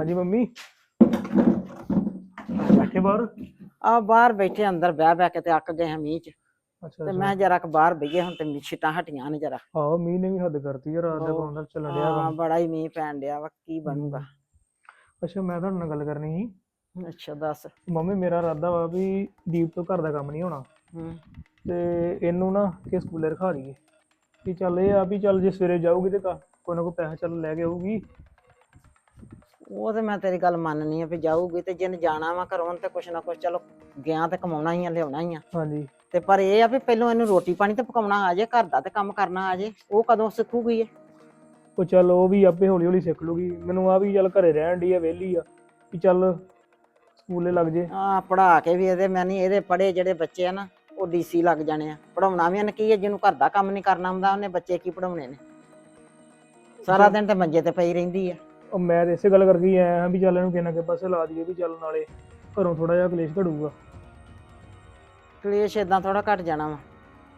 ਹਾਂਜੀ ਮੰਮੀ। ਬੈਠੇ ਬਾਹਰ? ਆ ਬਾਹਰ ਬੈਠੇ ਅੰਦਰ ਬਹਿ ਬਹਿ ਕੇ ਤੇ ਅੱਕ ਗਏ ਹਾਂ ਮੀਂਹ ਚ। ਅੱਛਾ ਤੇ ਮੈਂ ਜਰਾ ਕ ਬਾਹਰ ਬਈਏ ਹੁਣ ਤੇ ਮੀਂਹ ਛਿੱਟਾਂ ਹਟੀਆਂ ਨੇ ਜਰਾ। ਆਹੋ ਮੀਂਹ ਨੇ ਵੀ ਹੱਦ ਕਰਤੀ ਆ ਰਾਤ ਦਾ ਪਾਉਂਦਾ ਚੱਲਣ ਡਿਆ ਹਾਂ ਬੜਾ ਹੀ ਮੀਂਹ ਪੈਣ ਡਿਆ ਵਾ ਕੀ ਬਣੂਗਾ। ਅੱਛਾ ਮੈਂ ਤੁਹਾਡੇ ਨਾਲ ਗੱਲ ਕਰਨੀ ਸੀ। ਅੱਛਾ ਦੱਸ। ਮੰਮੀ ਮੇਰਾ ਇਰਾਦਾ ਵਾ ਵੀ ਦੀਪ ਤੋਂ ਘਰ ਦਾ ਕੰਮ ਨਹੀਂ ਹੋਣਾ। ਹੂੰ। ਤੇ ਇਹਨੂੰ ਨਾ ਕਿ ਸਕੂਲੇ ਰਖਾ ਦਈਏ। ਵੀ ਚੱਲ ਇਹ ਆ ਵੀ ਚੱਲ ਜੇ ਸਵੇਰੇ ਜਾਊਗੀ ਤੇ ਕ- ਕੋਈ ਨਾ ਕੋਈ ਪੈਸਾ ਚੱਲ ਲੈ ਕੇ ਆਊਗੀ। ਉਹ ਤੇ ਮੈਂ ਤੇਰੀ ਗੱਲ ਮੰਨਨੀ ਆ ਵੀ ਜਾਊਗੀ ਤੇ ਜਿੰਨ ਜਾਣਾ ਵਾ ਘਰੋਂ ਤੇ ਕੁਛ ਨਾ ਕੁਛ ਚਲੋ ਗਿਆ ਤੇ ਕਮਾਉਣਾ ਹੀ ਆ ਲਿਆਉਣਾ ਹੀ ਆ। ਹਾਂਜੀ। ਤੇ ਪਰ ਇਹ ਆ ਵੀ ਪਹਿਲਾਂ ਇਹਨੂੰ ਰੋਟੀ ਪਾਣੀ ਤੇ ਪਕਾਉਣਾ ਆ ਜੇ ਘਰ ਦਾ ਤੇ ਕੰਮ ਕਰਨਾ ਆ ਜੇ ਉਹ ਕਦੋਂ ਸਿੱਖੂਗੀ ਇਹ? ਉਹ ਚੱਲ ਉਹ ਵੀ ਆਪੇ ਹੌਲੀ ਹੌਲੀ ਸਿੱਖ ਲੂਗੀ। ਮੈਨੂੰ ਆ ਵੀ ਚੱਲ ਘਰੇ ਰਹਿਣ ਦੀ ਆ ਵਿਹਲੀ ਆ ਵੀ ਚੱਲ ਸਕੂਲੇ ਲੱਗ ਜੇ। ਆ ਪੜਾ ਕੇ ਵੀ ਇਹਦੇ ਮੈਂ ਨਹੀਂ ਇਹਦੇ ਪੜੇ ਜਿਹੜੇ ਬੱਚੇ ਆ ਨਾ ਉਹ ਡੀਸੀ ਲੱਗ ਜਾਣੇ ਆ। ਪੜਾਉਣਾ ਵੀ ਇਹਨੇ ਕੀ ਹੈ ਜਿਹਨੂੰ ਘਰ ਦਾ ਕੰਮ ਨਹੀਂ ਕਰਨਾ ਹੁੰਦਾ ਉਹਨੇ ਬੱਚੇ ਕੀ ਪੜਾਉਣੇ ਨੇ? ਸਾਰਾ ਦਿਨ ਤੇ ਮੰਜੇ ਤੇ ਪਈ ਰਹਿੰਦੀ ਆ। ਉਹ ਮੈਂ ਤੇ ਇਸੇ ਗੱਲ ਕਰਕੇ ਹੀ ਆਇਆ ਹਾਂ ਵੀ ਚੱਲ ਇਹਨੂੰ ਕਿੰਨਾ ਕੇ ਪਾਸੇ ਲਾ ਦਈਏ ਵੀ ਚੱਲ ਨਾਲੇ ਘਰੋਂ ਥੋੜਾ ਜਿਹਾ ਕਲੇਸ਼ ਘੜੂਗਾ ਕਲੇਸ਼ ਇਦਾਂ ਥੋੜਾ ਘਟ ਜਾਣਾ ਵਾ।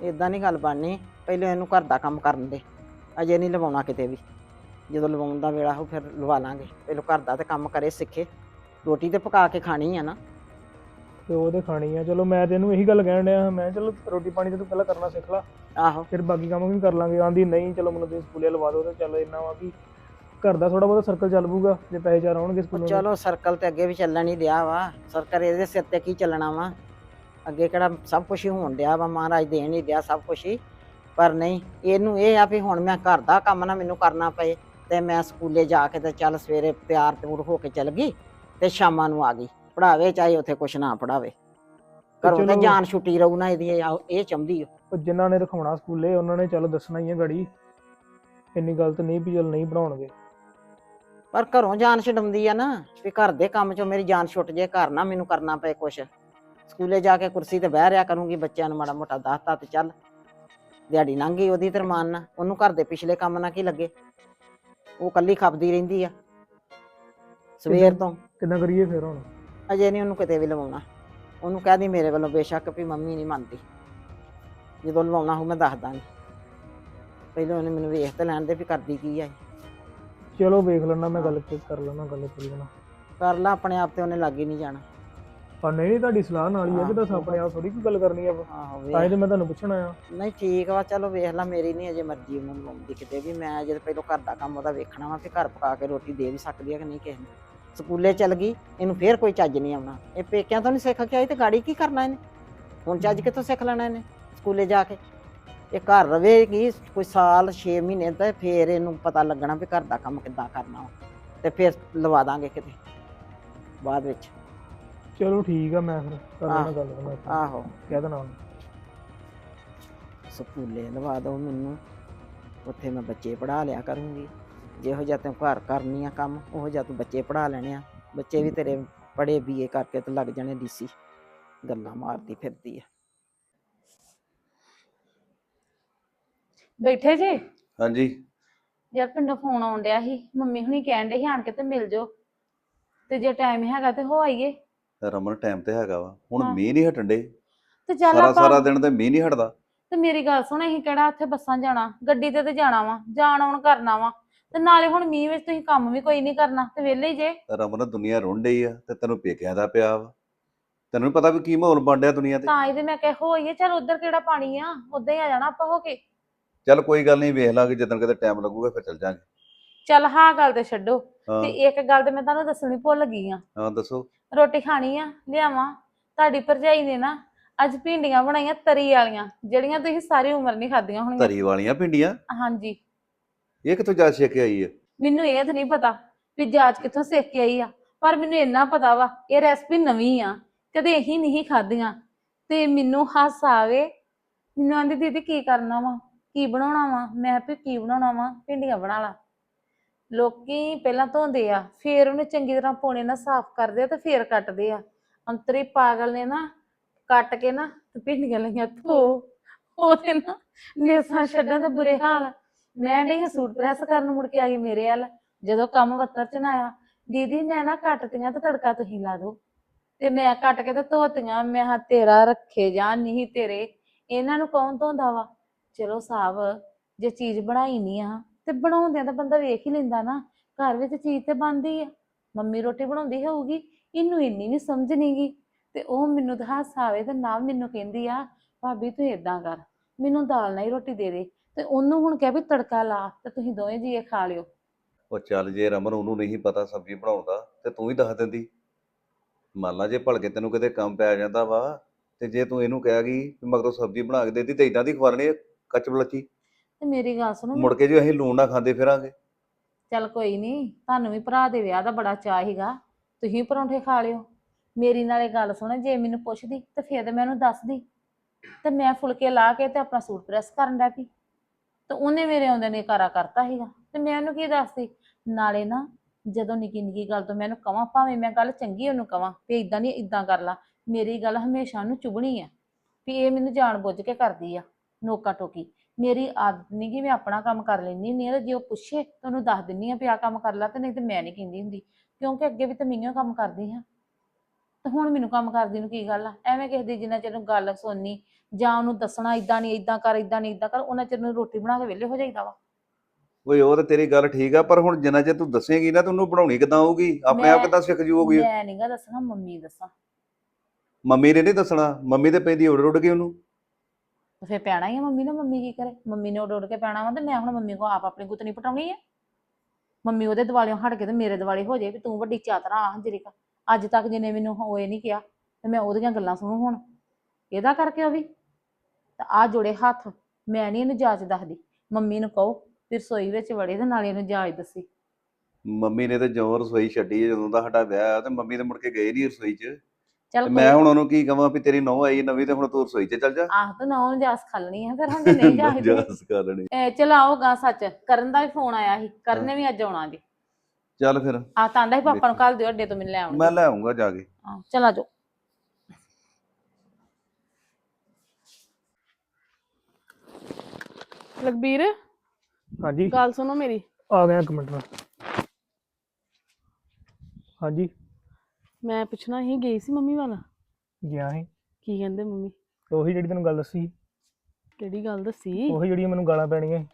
ਇਦਾਂ ਨਹੀਂ ਗੱਲ ਬਣਨੀ ਪਹਿਲਾਂ ਇਹਨੂੰ ਘਰ ਦਾ ਕੰਮ ਕਰਨ ਦੇ। ਅਜੇ ਨਹੀਂ ਲਵਾਉਣਾ ਕਿਤੇ ਵੀ। ਜਦੋਂ ਲਵਾਉਣ ਦਾ ਵੇਲਾ ਹੋ ਫਿਰ ਲਵਾ ਲਾਂਗੇ। ਪਹਿਲਾਂ ਘਰ ਦਾ ਤੇ ਕੰਮ ਕਰੇ ਸਿੱਖੇ। ਰੋਟੀ ਤੇ ਪਕਾ ਕੇ ਖਾਣੀ ਆ ਨਾ। ਤੇ ਉਹ ਤੇ ਖਾਣੀ ਆ। ਚਲੋ ਮੈਂ ਤੇ ਇਹਨੂੰ ਇਹੀ ਗੱਲ ਕਹਿਣ ਡਿਆ ਮੈਂ ਚਲ ਰੋਟੀ ਪਾਣੀ ਤੇ ਤੂੰ ਪਹਿਲਾਂ ਕਰਨਾ ਸਿੱਖ ਲਾ। ਆਹੋ। ਫਿਰ ਬਾਕੀ ਕੰਮ ਵੀ ਕਰ ਲਾਂਗੇ। ਆਂਦੀ ਨਹੀਂ ਚਲੋ ਮੈਨੂੰ ਤੁਸੀਂ ਸਕੂਲੇ ਲਵਾ ਦਿਓ ਤੇ ਚੱਲ ਇੰਨਾ ਵਾ ਵੀ ਘਰ ਦਾ ਥੋੜਾ ਬਹੁਤਾ ਸਰਕਲ ਚੱਲ ਪੂਗਾ ਜੇ ਪੈਸੇ ਚਾਰ ਆਉਣਗੇ ਸਕੂਲੋਂ ਦੇ। ਚਲੋ ਸਰਕਲ ਤੇ ਅੱਗੇ ਵੀ ਚੱਲਣ ਹੀ ਡਿਆ ਵਾ। ਸਰਕਲ ਇਹਦੇ ਸਿਰ ਤੇ ਕੀ ਚੱਲਣਾ ਵਾ? ਅੱਗੇ ਕਿਹੜਾ ਸਭ ਕੁਝ ਹੀ ਹੋਣ ਡਿਆ ਵਾ ਮਹਾਰਾਜ ਦੇਣ ਹੀ ਡਿਆ ਸਭ ਕੁਝ ਹੀ। ਪਰ ਨਹੀਂ ਇਹਨੂੰ ਇਹ ਆ ਵੀ ਹੁਣ ਮੈਂ ਘਰ ਦਾ ਕੰਮ ਨਾ ਮੈਨੂੰ ਕਰਨਾ ਪਏ ਤੇ ਮੈਂ ਸਕੂਲੇ ਜਾ ਕੇ ਤੇ ਚੱਲ ਸਵੇਰੇ ਤਿਆਰ ਤਿਉਰ ਹੋ ਕੇ ਚੱਲ ਗਈ ਤੇ ਸ਼ਾਮਾਂ ਨੂੰ ਆ ਗਈ। ਪੜਾਵੇ ਚਾਹੇ ਉੱਥੇ ਕੁਛ ਨਾ ਪੜਾਵੇ ਘਰੋਂ ਤੇ ਚਲੋ- ਜਾਨ ਛੁੱਟੀ ਰਹੂ ਨਾ ਇਹਦੀ ਇਹ- ਇਹ ਚਾਹੁੰਦੀ ਓ ਉਹ ਜਿਨ੍ਹਾਂ ਨੇ ਰਖਾਉਣਾ ਸਕੂਲੇ ਉਹਨਾਂ ਨੇ ਚੱਲ ਦੱਸਣਾ ਹੀ ਆ ਗੜੀ। ਇੰਨੀ ਗਲਤ ਨਹੀਂ ਵੀ ਚੱਲ ਨਹੀਂ ਪੜਾਉਣਗੇ ਪਰ ਘਰੋਂ ਜਾਨ ਛਡਾਉਂਦੀ ਆ ਨਾ ਵੀ ਘਰ ਦੇ ਕੰਮ ਚੋਂ ਮੇਰੀ ਜਾਨ ਛੁੱਟ ਜੇ ਘਰ ਨਾ ਮੈਨੂੰ ਕਰਨਾ ਪਏ ਕੁਛ। ਸਕੂਲੇ ਜਾ ਕੇ ਕੁਰਸੀ ਤੇ ਬਹਿ ਰਿਆ ਕਰੂੰਗੀ ਬੱਚਿਆਂ ਨੂੰ ਮਾੜਾ ਮੋਟਾ ਦੱਸਤਾ ਤੇ ਚੱਲ। ਦਿਹਾੜੀ ਲੰਘ ਗਈ ਉਹਦੀ ਤਰਮਾਨ ਨਾ ਉਹਨੂੰ ਘਰ ਦੇ ਪਿਛਲੇ ਕੰਮ ਨਾ ਕੀ ਲੱਗੇ? ਉਹ ਕੱਲੀ ਖਪਦੀ ਰਹਿੰਦੀ ਆ। ਸਵੇਰ ਤੋਂ। ਕਿੱਦਾਂ ਕਰੀਏ ਫਿਰ ਹੁਣ? ਅਜੇ ਨਹੀਂ ਉਹਨੂੰ ਕਿਤੇ ਵੀ ਲਵਾਉਣਾ। ਉਹਨੂੰ ਕਹਿ ਦੀ ਮੇਰੇ ਵੱਲੋਂ ਬੇਸ਼ੱਕ ਵੀ ਮੰਮੀ ਨਹੀਂ ਮੰਨਦੀ। ਜਦੋਂ ਲਵਾਉਣਾ ਹੋ ਮੈਂ ਦੱਸ ਦਾਂਗੀ। ਪਹਿਲਾਂ ਉਹਨੇ ਮੈਨੂੰ ਵੇਖ ਤੇ ਲੈਣ ਦੇ ਵੀ ਕਰਦੀ ਕੀ ਆ ਇਹ। ਚਲੋ ਵੇਖ ਲੈਣਾ ਮੈਂ ਗੱਲ ਕਰ ਲੈਣਾ ਗੱਲ ਕਰ ਲੈਣਾ ਕਰ ਲਾ ਆਪਣੇ ਆਪ ਤੇ ਉਹਨੇ ਲੱਗ ਹੀ ਨਹੀਂ ਜਾਣਾ। ਪਰ ਨਹੀਂ ਤੁਹਾਡੀ ਸਲਾਹ ਨਾਲ ਹੀ ਆ ਕਿ ਦੱਸ। ਆਪਣੇ ਆਪ ਥੋੜੀ ਕੋਈ ਗੱਲ ਕਰਨੀ ਆ ਆਹੋ ਤਾਂ ਹੀ ਵੇਖ ਤੇ ਮੈਂ ਤੁਹਾਨੂੰ ਪੁੱਛਣਾ ਆ ਨਹੀਂ ਠੀਕ ਵਾ ਚਲੋ ਵੇਖ ਲਾ ਮੇਰੀ ਨਹੀਂ ਅਜੇ ਮਰਜ਼ੀ ਉਹਨੂੰ ਲਾਉਂਦੀ ਕਿਤੇ ਵੀ। ਮੈਂ ਅਜੇ ਪਹਿਲਾਂ ਘਰ ਦਾ ਕੰਮ ਉਹਦਾ ਵੇਖਣਾ ਵਾ ਕਿ ਘਰ ਪਕਾ ਕੇ ਰੋਟੀ ਦੇ ਵੀ ਸਕਦੀ ਆ ਕਿ ਨਹੀਂ ਕਿਸੇ ਨੂੰ। ਸਕੂਲੇ ਚਲ ਗਈ ਇਹਨੂੰ ਫੇਰ ਕੋਈ ਚੱਜ ਨਹੀਂ ਆਉਣਾ। ਇਹ ਪੇਕਿਆਂ ਤੋਂ ਨਹੀਂ ਸਿੱਖ ਕੇ ਆਈ ਤੇ ਗਾੜੀ ਕੀ ਕਰਨਾ ਇਹਨੇ? ਹੁਣ ਚੱਜ ਕਿੱਥੋਂ ਸਿੱਖ ਲੈਣਾ ਇਹਨੇ? ਸਕੂਲੇ ਜਾ ਕੇ। ਇਹ ਘਰ ਰਵੇਗੀ ਕੋਈ ਸਾਲ 6 ਮਹੀਨੇ ਤੇ ਫੇਰ ਇਹਨੂੰ ਪਤਾ ਲੱਗਣਾ ਵੀ ਘਰ ਦਾ ਕੰਮ ਕਿੱਦਾਂ ਕਰਨਾ ਵਾ। ਤੇ ਫੇਰ ਲਵਾ ਦਾਂਗੇ ਕਿਤੇ ਬਾਅਦ ਵਿੱਚ। ਚਲੋ ਠੀਕ ਆ ਮੈਂ ਫਿਰ ਕਰ ਲੈਣਾ ਆਹ। ਗੱਲ ਮੈਂ ਆਹੋ। ਕਹਿ ਦੇਣਾ ਉਹਨੂੰ। ਸਕੂਲੇ ਲਵਾ ਦਿਓ ਮੈਨੂੰ। ਉੱਥੇ ਮੈਂ ਬੱਚੇ ਪੜਾ ਲਿਆ ਕਰੂੰਗੀ। ਜਿਹੋ ਜਿਹਾ ਤੂੰ ਘਰ ਕਰਨੀ ਆ ਕੰਮ ਉਹੋ ਜਿਹਾ ਤੂੰ ਬੱਚੇ ਪੜਾ ਲੈਣੇ ਆ। ਬੱਚੇ ਵੀ ਤੇਰੇ ਪੜੇ ਬੀਏ ਕਰਕੇ ਤੇ ਲੱਗ ਜਾਣੇ ਡੀਸੀ। ਗੱਲਾਂ ਮਾਰਦੀ ਫਿਰਦੀ ਆ। ਬੈਠੇ ਜੇ? ਹਾਂਜੀ। ਯਾਰ ਪਿੰਡੋਂ ਫੋਨ ਆਉਣ ਡਿਆ ਸੀ। ਮੰਮੀ ਹੁਣੀ ਕਹਿਣ ਡੇ ਸੀ ਆਣ ਕੇ ਤੇ ਮਿਲ ਜਾਓ। ਤੇ ਜੇ ਟਾਈਮ ਹੈਗਾ ਤੇ ਹੋ ਆਈਏ। ਰਮਨ ਟਾਈਮ ਤੇ ਹੈਗਾ ਵਾ। ਹੁਣ ਹਾਂ। ਮੀਂਹ ਨਹੀਂ ਹਟਣ ਡੇ ਤੇ ਚੱਲ ਸਾਰਾ ਸਾਰਾ ਆਪਾਂ ਦਿਨ ਤੇ ਮੀਂਹ ਨਹੀਂ ਹਟਦਾ। ਤੇ ਮੇਰੀ ਗੱਲ ਸੁਣ ਅਸੀਂ ਕਿਹੜਾ ਉੱਥੇ ਬੱਸਾਂ ਜਾਣਾ? ਗੱਡੀ ਤੇ ਤੇ ਜਾਣਾ ਵਾ ਜਾਣ ਆਉਣ ਕਰਨਾ ਵਾ। ਤੇ ਨਾਲੇ ਹੁਣ ਮੀਂਹ ਵਿੱਚ ਤੁਸੀਂ ਕੰਮ ਵੀ ਕੋਈ ਨਹੀਂ ਕਰਨਾ ਤੇ ਵਿਹਲੇ ਹੀ ਜੇ। ਰਮਨ ਦੁਨੀਆ ਰੁੰਡ ਡਈ ਆ ਤੇ ਤੈਨੂੰ ਪੇਕਿਆਂ ਦਾ ਪਿਆ ਵਾ। ਤੈਨੂੰ ਨੀ ਪਤਾ ਵੀ ਕੀ ਮਾਹੌਲ ਬਣ ਡਿਆ ਦੁਨੀਆ ਤੇ। ਤਾਂ ਇਹਦੇ ਮੈਂ ਕਿਹਾ ਹੋ ਆਈਏ ਚੱਲ ਉਧਰ ਕਿਹੜਾ ਪਾਣੀ ਆ? ਉਦਾਂ ਹੀ ਆ ਜਾਣਾ ਆਪਾਂ ਹੋ ਕੇ। ਚੱਲ ਕੋਈ ਗੱਲ ਨਹੀਂ ਵੇਖ ਲਾਂਗੇ ਜਦੋਂ ਕਿਤੇ ਟਾਈਮ ਲੱਗੂਗਾ ਫਿਰ ਚੱਲ ਜਾਾਂਗੇ। ਚੱਲ ਹਾਂ ਗੱਲ ਤੇ ਛੱਡੋ। ਹਾਂ। ਤੇ ਇੱਕ ਗੱਲ ਤੇ ਮੈਂ ਤੁਹਾਨੂੰ ਦੱਸਣੀ ਭੁੱਲ ਗਈ ਆ। ਹਾਂ ਦੱਸੋ। ਰੋਟੀ ਖਾਣੀ ਆ ਲਿਆਵਾਂ। ਤੁਹਾਡੀ ਭਰਜਾਈ ਨੇ ਨਾ ਅੱਜ ਭਿੰਡੀਆਂ ਬਣਾਈਆਂ ਤਰੀ ਵਾਲੀਆਂ ਜਿਹੜੀਆਂ ਤੁਸੀਂ ਸਾਰੀ ਉਮਰ ਨਹੀਂ ਖਾਧੀਆਂ ਹੋਣਗੀਆਂ ਧਰੀ ਵਾਲੀਆਂ ਭਿੰਡੀਆਂ? ਹਾਂਜੀ। ਇਹ ਕਿੱਥੋਂ ਜਾ ਕੇ ਆਈ ਆ? ਮੈਨੂੰ ਇਹ ਤਾਂ ਨਹੀਂ ਪਤਾ ਵੀ ਜਾਚ ਕਿੱਥੋਂ ਸਿੱਖ ਕੇ ਆਈ ਆ ਪਰ ਮੈਨੂੰ ਇੰਨਾ ਪਤਾ ਵਾ ਇਹ ਰੈਸਪੀ ਨਵੀਂ ਆ ਕਦੇ ਇਹੀ ਨਹੀਂ ਖਾਧੀਆਂ। ਤੇ ਮੈਨੂੰ ਹਾਸਾ ਆਵੇ ਮੈਨੂੰ ਆਂਦੀ ਦੀਦੀ ਕੀ ਕਰਨਾ ਵਾ? ਕੀ ਬਣਾਉਣਾ ਵਾ? ਮੈਂ ਵੀ ਕੀ ਬਣਾਉਣਾ ਵਾ? ਭਿੰਡੀਆਂ ਬਣਾ ਲਾ। ਲੋਕੀ ਪਹਿਲਾਂ ਧੋਂਦੇ ਆ, ਫੇਰ ਉਹਨੂੰ ਚੰਗੀ ਤਰ੍ਹਾਂ ਪੋਣੇ ਨਾਲ ਸਾਫ਼ ਕਰਦੇ ਆ ਤੇ ਫੇਰ ਕੱਟਦੇ ਆ। ਅੰਤਰੀ ਪਾਗਲ ਨੇ ਨਾ ਕੱਟ ਕੇ ਨਾ ਤੇ ਭਿੰਡੀਆਂ ਲਈਆਂ ਧੋ। ਉਹਦੇ ਨਾ ਲੇਸਾਂ ਛੱਡਾਂ ਦਾ ਬੁਰੇ ਹਾਲ ਮੈਂ ਨਹੀਂ ਸੂਟ ਪ੍ਰੈਸ ਕਰਨ ਮੁੜ ਕੇ ਆ ਗਈ ਮੇਰੇ ਵੱਲ। ਜਦੋਂ ਕੰਮ ਵੱਤਰ ਚ ਨਾ ਆਇਆ, ਦੀਦੀ, ਮੈਂ ਨਾ ਕੱਟਤੀਆਂ ਤੇ ਤੜਕਾ ਤੁਸੀਂ ਲਾ ਦਿਓ। ਤੇ ਮੈਂ ਕੱਟ ਕੇ ਤੇ ਧੋਤੀਆਂ। ਮੈਂ ਹਾਂ ਤੇਰਾ ਰੱਖੇ ਜਾਂ ਨਹੀਂ ਤੇਰੇ, ਇਹਨਾਂ ਨੂੰ ਕੌਣ ਧੋਂਦਾ ਵਾ? ਚਲੋ ਸਾਹਿਬ ਜੇ ਚੀਜ਼ ਬਣਾਈ ਨਹੀਂ ਆ, ਤੇ ਬਣਾਉਂਦਿਆਂ ਤਾਂ ਬੰਦਾ ਵੇਖ ਹੀ ਲੈਂਦਾ ਨਾ, ਘਰ ਵਿੱਚ ਚੀਜ਼ ਤੇ ਬਣਦੀ ਆ। ਮੰਮੀ ਰੋਟੀ ਬਣਾਉਂਦੀ ਹੋਊਗੀ, ਇਹਨੂੰ ਇੰਨੀ ਨਹੀਂ ਸਮਝ ਨਹੀਂਗੀ ਤੇ ਉਹ ਮੈਨੂੰ ਤਾਂ ਹਾਸਾ ਆਵੇ ਤੇ ਨਾਲ ਮੈਨੂੰ ਕਹਿੰਦੀ ਆ, ਭਾਬੀ ਤੂੰ ਏਦਾਂ ਕਰ, ਮੈਨੂੰ ਦਾਲ ਨਾਲ ਹੀ ਰੋਟੀ ਦੇ ਦੇ, ਤੇ ਉਹਨੂੰ ਹੁਣ ਕਿਹਾ ਵੀ ਤੜਕਾ ਲਾ, ਤੇ ਤੁਸੀਂ ਦੋਵੇਂ ਜੀਏ ਖਾ ਲਿਓ। ਉਹ ਚੱਲ ਜੇ ਰਮਨ ਉਹਨੂੰ ਨਹੀਂ ਪਤਾ ਸਬਜ਼ੀ ਬਣਾਉਣ ਦਾ, ਤੇ ਤੂੰ ਹੀ ਦੱਸ ਦਿੰਦੀ। ਮੰਨ ਲਾ ਜੇ ਭਲਕੇ ਤੈਨੂੰ ਕਿਤੇ ਕੰਮ ਪੈ ਜਾਂਦਾ ਵਾ, ਤੇ ਜੇ ਤੂੰ ਇਹਨੂੰ ਕਹਿ ਗਈ ਵੀ ਮਗਰੋਂ ਸਬਜ਼ੀ ਬਣਾ ਕੇ ਦੇਤੀ ਤੇ ਇਦਾਂ ਦੀ ਖਵਾਲਣੀ ਕੱਚ ਬਲਚੀ ਤੇ ਮੇਰੀ ਗੱਲ ਸੁਣੋ ਮੁੜ ਕੇ ਜੇ ਅਸੀਂ ਲੂਣ ਨਾ ਖਾਂਦੇ ਫਿਰਾਂਗੇ। ਚੱਲ ਕੋਈ ਨਹੀਂ ਤੁਹਾਨੂੰ ਵੀ ਭਰਾ ਦੇ ਵਿਆਹ ਦਾ ਬੜਾ ਚਾਅ ਸੀਗਾ। ਤੁਸੀਂ ਪਰੌਂਠੇ ਖਾ ਲਿਓ। ਮੇਰੀ ਨਾਲੇ ਗੱਲ ਸੁਣ ਜੇ ਮੈਨੂੰ ਪੁੱਛਦੀ ਤੇ ਫਿਰ ਤੇ ਮੈਂ ਉਹਨੂੰ ਦੱਸਦੀ। ਤੇ ਮੈਂ ਫੁਲਕੇ ਲਾ ਕੇ ਤੇ ਆਪਣਾ ਸੂਟ ਪ੍ਰੈਸ ਕਰਨ ਲੱਗ ਪਈ। ਤੇ ਉਹਨੇ ਮੇਰੇ ਆਉਂਦੇ ਨੇ ਕਾਰਾ ਕਰਤਾ ਸੀਗਾ। ਤੇ ਮੈਂ ਉਹਨੂੰ ਕੀ ਦੱਸਦੀ? ਨਾਲੇ ਨਾ ਜਦੋਂ ਨਿੱਕੀ ਨਿੱਕੀ ਗੱਲ ਤੋਂ ਮੈਂ ਉਹਨੂੰ ਕਵਾਂ ਭਾਵੇਂ ਮੈਂ ਗੱਲ ਚੰਗੀ ਉਹਨੂੰ ਕਵਾਂ ਵੀ ਇਦਾਂ ਨਹੀਂ ਇਦਾਂ ਕਰ ਲਾ ਮੇਰੀ ਗੱਲ ਹਮੇਸ਼ਾ ਉਹਨੂੰ ਚੁਗਣੀ ਆ। ਵੀ ਇਹ ਮੈਨੂੰ ਜਾਣ ਬੁੱਝ ਕੇ ਕਰਦੀ ਆ। ਨੋਕਾ ਟੋਕੀ। ਮੇਰੀ ਆਦਤ ਨਹੀਂ ਕਿ ਮੈਂ ਆਪਣਾ ਕੰਮ ਕਰ ਲੈਂਦੀ ਹੁੰਦੀ ਆ ਤੇ ਜੇ ਉਹ ਪੁੱਛੇ ਤਾਂ ਉਹਨੂੰ ਦੱਸ ਦਿੰਨੀ ਆ ਵੀ ਆਹ ਕੰਮ ਕਰ ਲਾ ਤੇ ਨਹੀਂ ਤੇ ਮੈਂ ਨਹੀਂ ਕਹਿੰਦੀ ਹੁੰਦੀ। ਕਿਉਂਕਿ ਅੱਗੇ ਵੀ ਤਾਂ ਮੀਆਂ ਕੰਮ ਕਰਦੀ ਹਾਂ। ਤੇ ਹੁਣ ਮੈਨੂੰ ਕੰਮ ਕਰਦੀ ਨੂੰ ਕੀ ਗੱਲ ਆ? ਐਵੇਂ ਕਿਸੇ ਦੀ ਜਿੰਨਾ ਚਿਰ ਨੂੰ ਗੱਲ ਸੁਣਨੀ ਜਾਂ ਉਹਨੂੰ ਦੱਸਣਾ ਇਦਾਂ ਨਹੀਂ ਇਦਾਂ ਕਰ ਇਦਾਂ ਨਹੀਂ ਇਦਾਂ ਕਰ ਉਹਨਾਂ ਚਿਰ ਨੂੰ ਰੋਟੀ ਬਣਾ ਕੇ ਵਿਹਲੇ ਹੋ ਜਾਈਦਾ ਵਾ। ਓਏ ਉਹ ਤੇ ਤੇਰੀ ਗੱਲ ਠੀਕ ਆ ਪਰ ਹੁਣ ਜਿੰਨਾ ਜੇ ਤੂੰ ਦੱਸੇਂਗੀ ਨਾ ਤੇ ਉਹਨੂੰ ਬਣਾਉਣੀ ਕਿਦਾਂ ਆਊਗੀ ਆਪਣੇ ਆਪ ਮੈਂ- ਕਿਦਾਂ ਸਿੱਖ ਜੂਗੀ ਮੈਂ ਨਹੀਂਗਾ ਦੱਸਣਾ ਮੰਮੀ ਦੱਸਾਂ। ਮੰਮੀ ਨੇ ਨਹੀਂ ਦੱਸਣਾ? ਮੰਮੀ ਤੇ ਪੈਂਦੀ ਉੱਡ ਉੱਡ ਕੇ ਉਹਨੂੰ? ਤੇ ਫਿਰ ਪੈਣਾ ਹੀ ਆ ਮੰਮੀ ਨੇ, ਮੰਮੀ ਕੀ ਕਰੇ? ਮੰਮੀ ਨੇ ਉੱਡ ਉੱਡ ਕੇ ਪੈਣਾ ਵਾ ਤੇ ਮੈਂ ਹੁਣ ਮੰਮੀ ਕੋ ਆਪ ਆਪਣੀ ਗੁੱਤਨੀ ਪਟਾਉਣੀ ਆ। ਮੰਮੀ ਉਹਦੇ ਦਿਵਾਲਿਓਂ ਹਟ ਕੇ ਤੇ ਮੇਰੇ ਦਿਵਾਲੇ ਹੋ ਜਾਏ ਵੀ ਤੂੰ ਵੱਡੀ ਚਾਤਰਾ ਆ ਜਰੀਕਾ। ਅੱਜ ਤੱਕ ਜਿਹਨੇ ਮੈਨੂੰ ਹੋਏ ਨਹੀਂ ਕਿਹਾ ਤੇ ਮੈਂ ਉਹਦੀਆਂ ਗੱਲਾਂ ਸੁਣੂ ਹੁਣ। ਇਹਦਾ ਕਰਕੇ ਉਹ ਵੀ। ਤੇ ਆ ਜੋੜੇ ਹੱਥ, ਮੈਂ ਨਹੀਂ ਇਹਨੂੰ ਜਾਚ ਦੱਸਦੀ। ਮੰਮੀ ਨੂੰ ਕਹੋ ਫਿਰ ਰਸੋਈ ਵਿੱਚ ਵੜੇ ਤੇ ਨਾਲੇ ਇਹਨੂੰ ਜਾਚ ਦੱਸੀ। ਮੰਮੀ ਨੇ ਤੇ ਜਿਉਂ ਰਸੋਈ ਛੱਡੀ ਹੈ ਜਦੋਂ ਦਾ ਸਾਡਾ ਵਿਆਹ ਆ ਤੇ ਮੰਮੀ ਤੇ ਮੁੜ ਕੇ ਗਏ ਨਹੀਂ ਰਸੋਈ 'ਚ। ਚੱਲ ਮੈਂ ਹੁਣ ਉਹਨੂੰ ਕੀ ਕਵਾਂ ਵੀ ਤੇਰੀ ਨੌ ਆਈ ਨਵੀਂ ਤੇ ਹੁਣ ਤੂੰ ਰਸੋਈ 'ਚ ਚੱਲ ਜਾ। ਆਹ ਤਾਂ ਨਾ ਜਾਸ ਖਲਣੀ ਆ ਫਿਰ ਹੁਣ ਜੇ ਨਹੀਂ ਜਾਚਦੀ ਜਸ ਕਰਨੀ ਇਹ ਚਲਾਓ ਗਾ ਸੱਚ ਕਰਨ ਦਾ ਵੀ ਫੋਨ ਆਇਆ ਸੀ ਕਰਨ ਨੇ ਵੀ ਅੱਜ ਆਉਣਾ ਜੀ। ਚੱਲ ਫਿਰ। ਆ ਤਾਂ ਆਂਦਾ ਸੀ ਪਾਪਾ ਨੂੰ ਕੱਲ ਦਿਓ ਅੱਡੇ ਤੋਂ ਮੈਨੂੰ ਲੈ ਆਉਣ ਮੈਂ ਲੈ ਆਉਂਗਾ ਜਾ ਕੇ। ਚਲਾ ਜਾਓ। ਲਖਬੀਰ ਹਾਂਜੀ। ਗੱਲ ਸੁਣੋ ਮੇਰੀ। ਆ ਗਿਆ ਇੱਕ ਮਿੰਟ ਨਾਲ ਹਾਂਜੀ। ਮੈਂ ਪੁੱਛਣਾ ਹੀ ਗਈ ਸੀ ਮੰਮੀ ਵਾਲਾ? ਗਿਆ ਸੀ। ਕੀ ਕਹਿੰਦੇ ਮੰਮੀ? ਤੇ ਉਹੀ ਜਿਹੜੀ ਤੈਨੂੰ ਗੱਲ ਦੱਸੀ। ਕਿਹੜੀ ਗੱਲ ਦੱਸੀ? ਉਹੀ ਜਿਹੜੀਆਂ ਮੈਨੂੰ ਗਾਲਾਂ ਪੈਣੀਆਂ ਸੀ,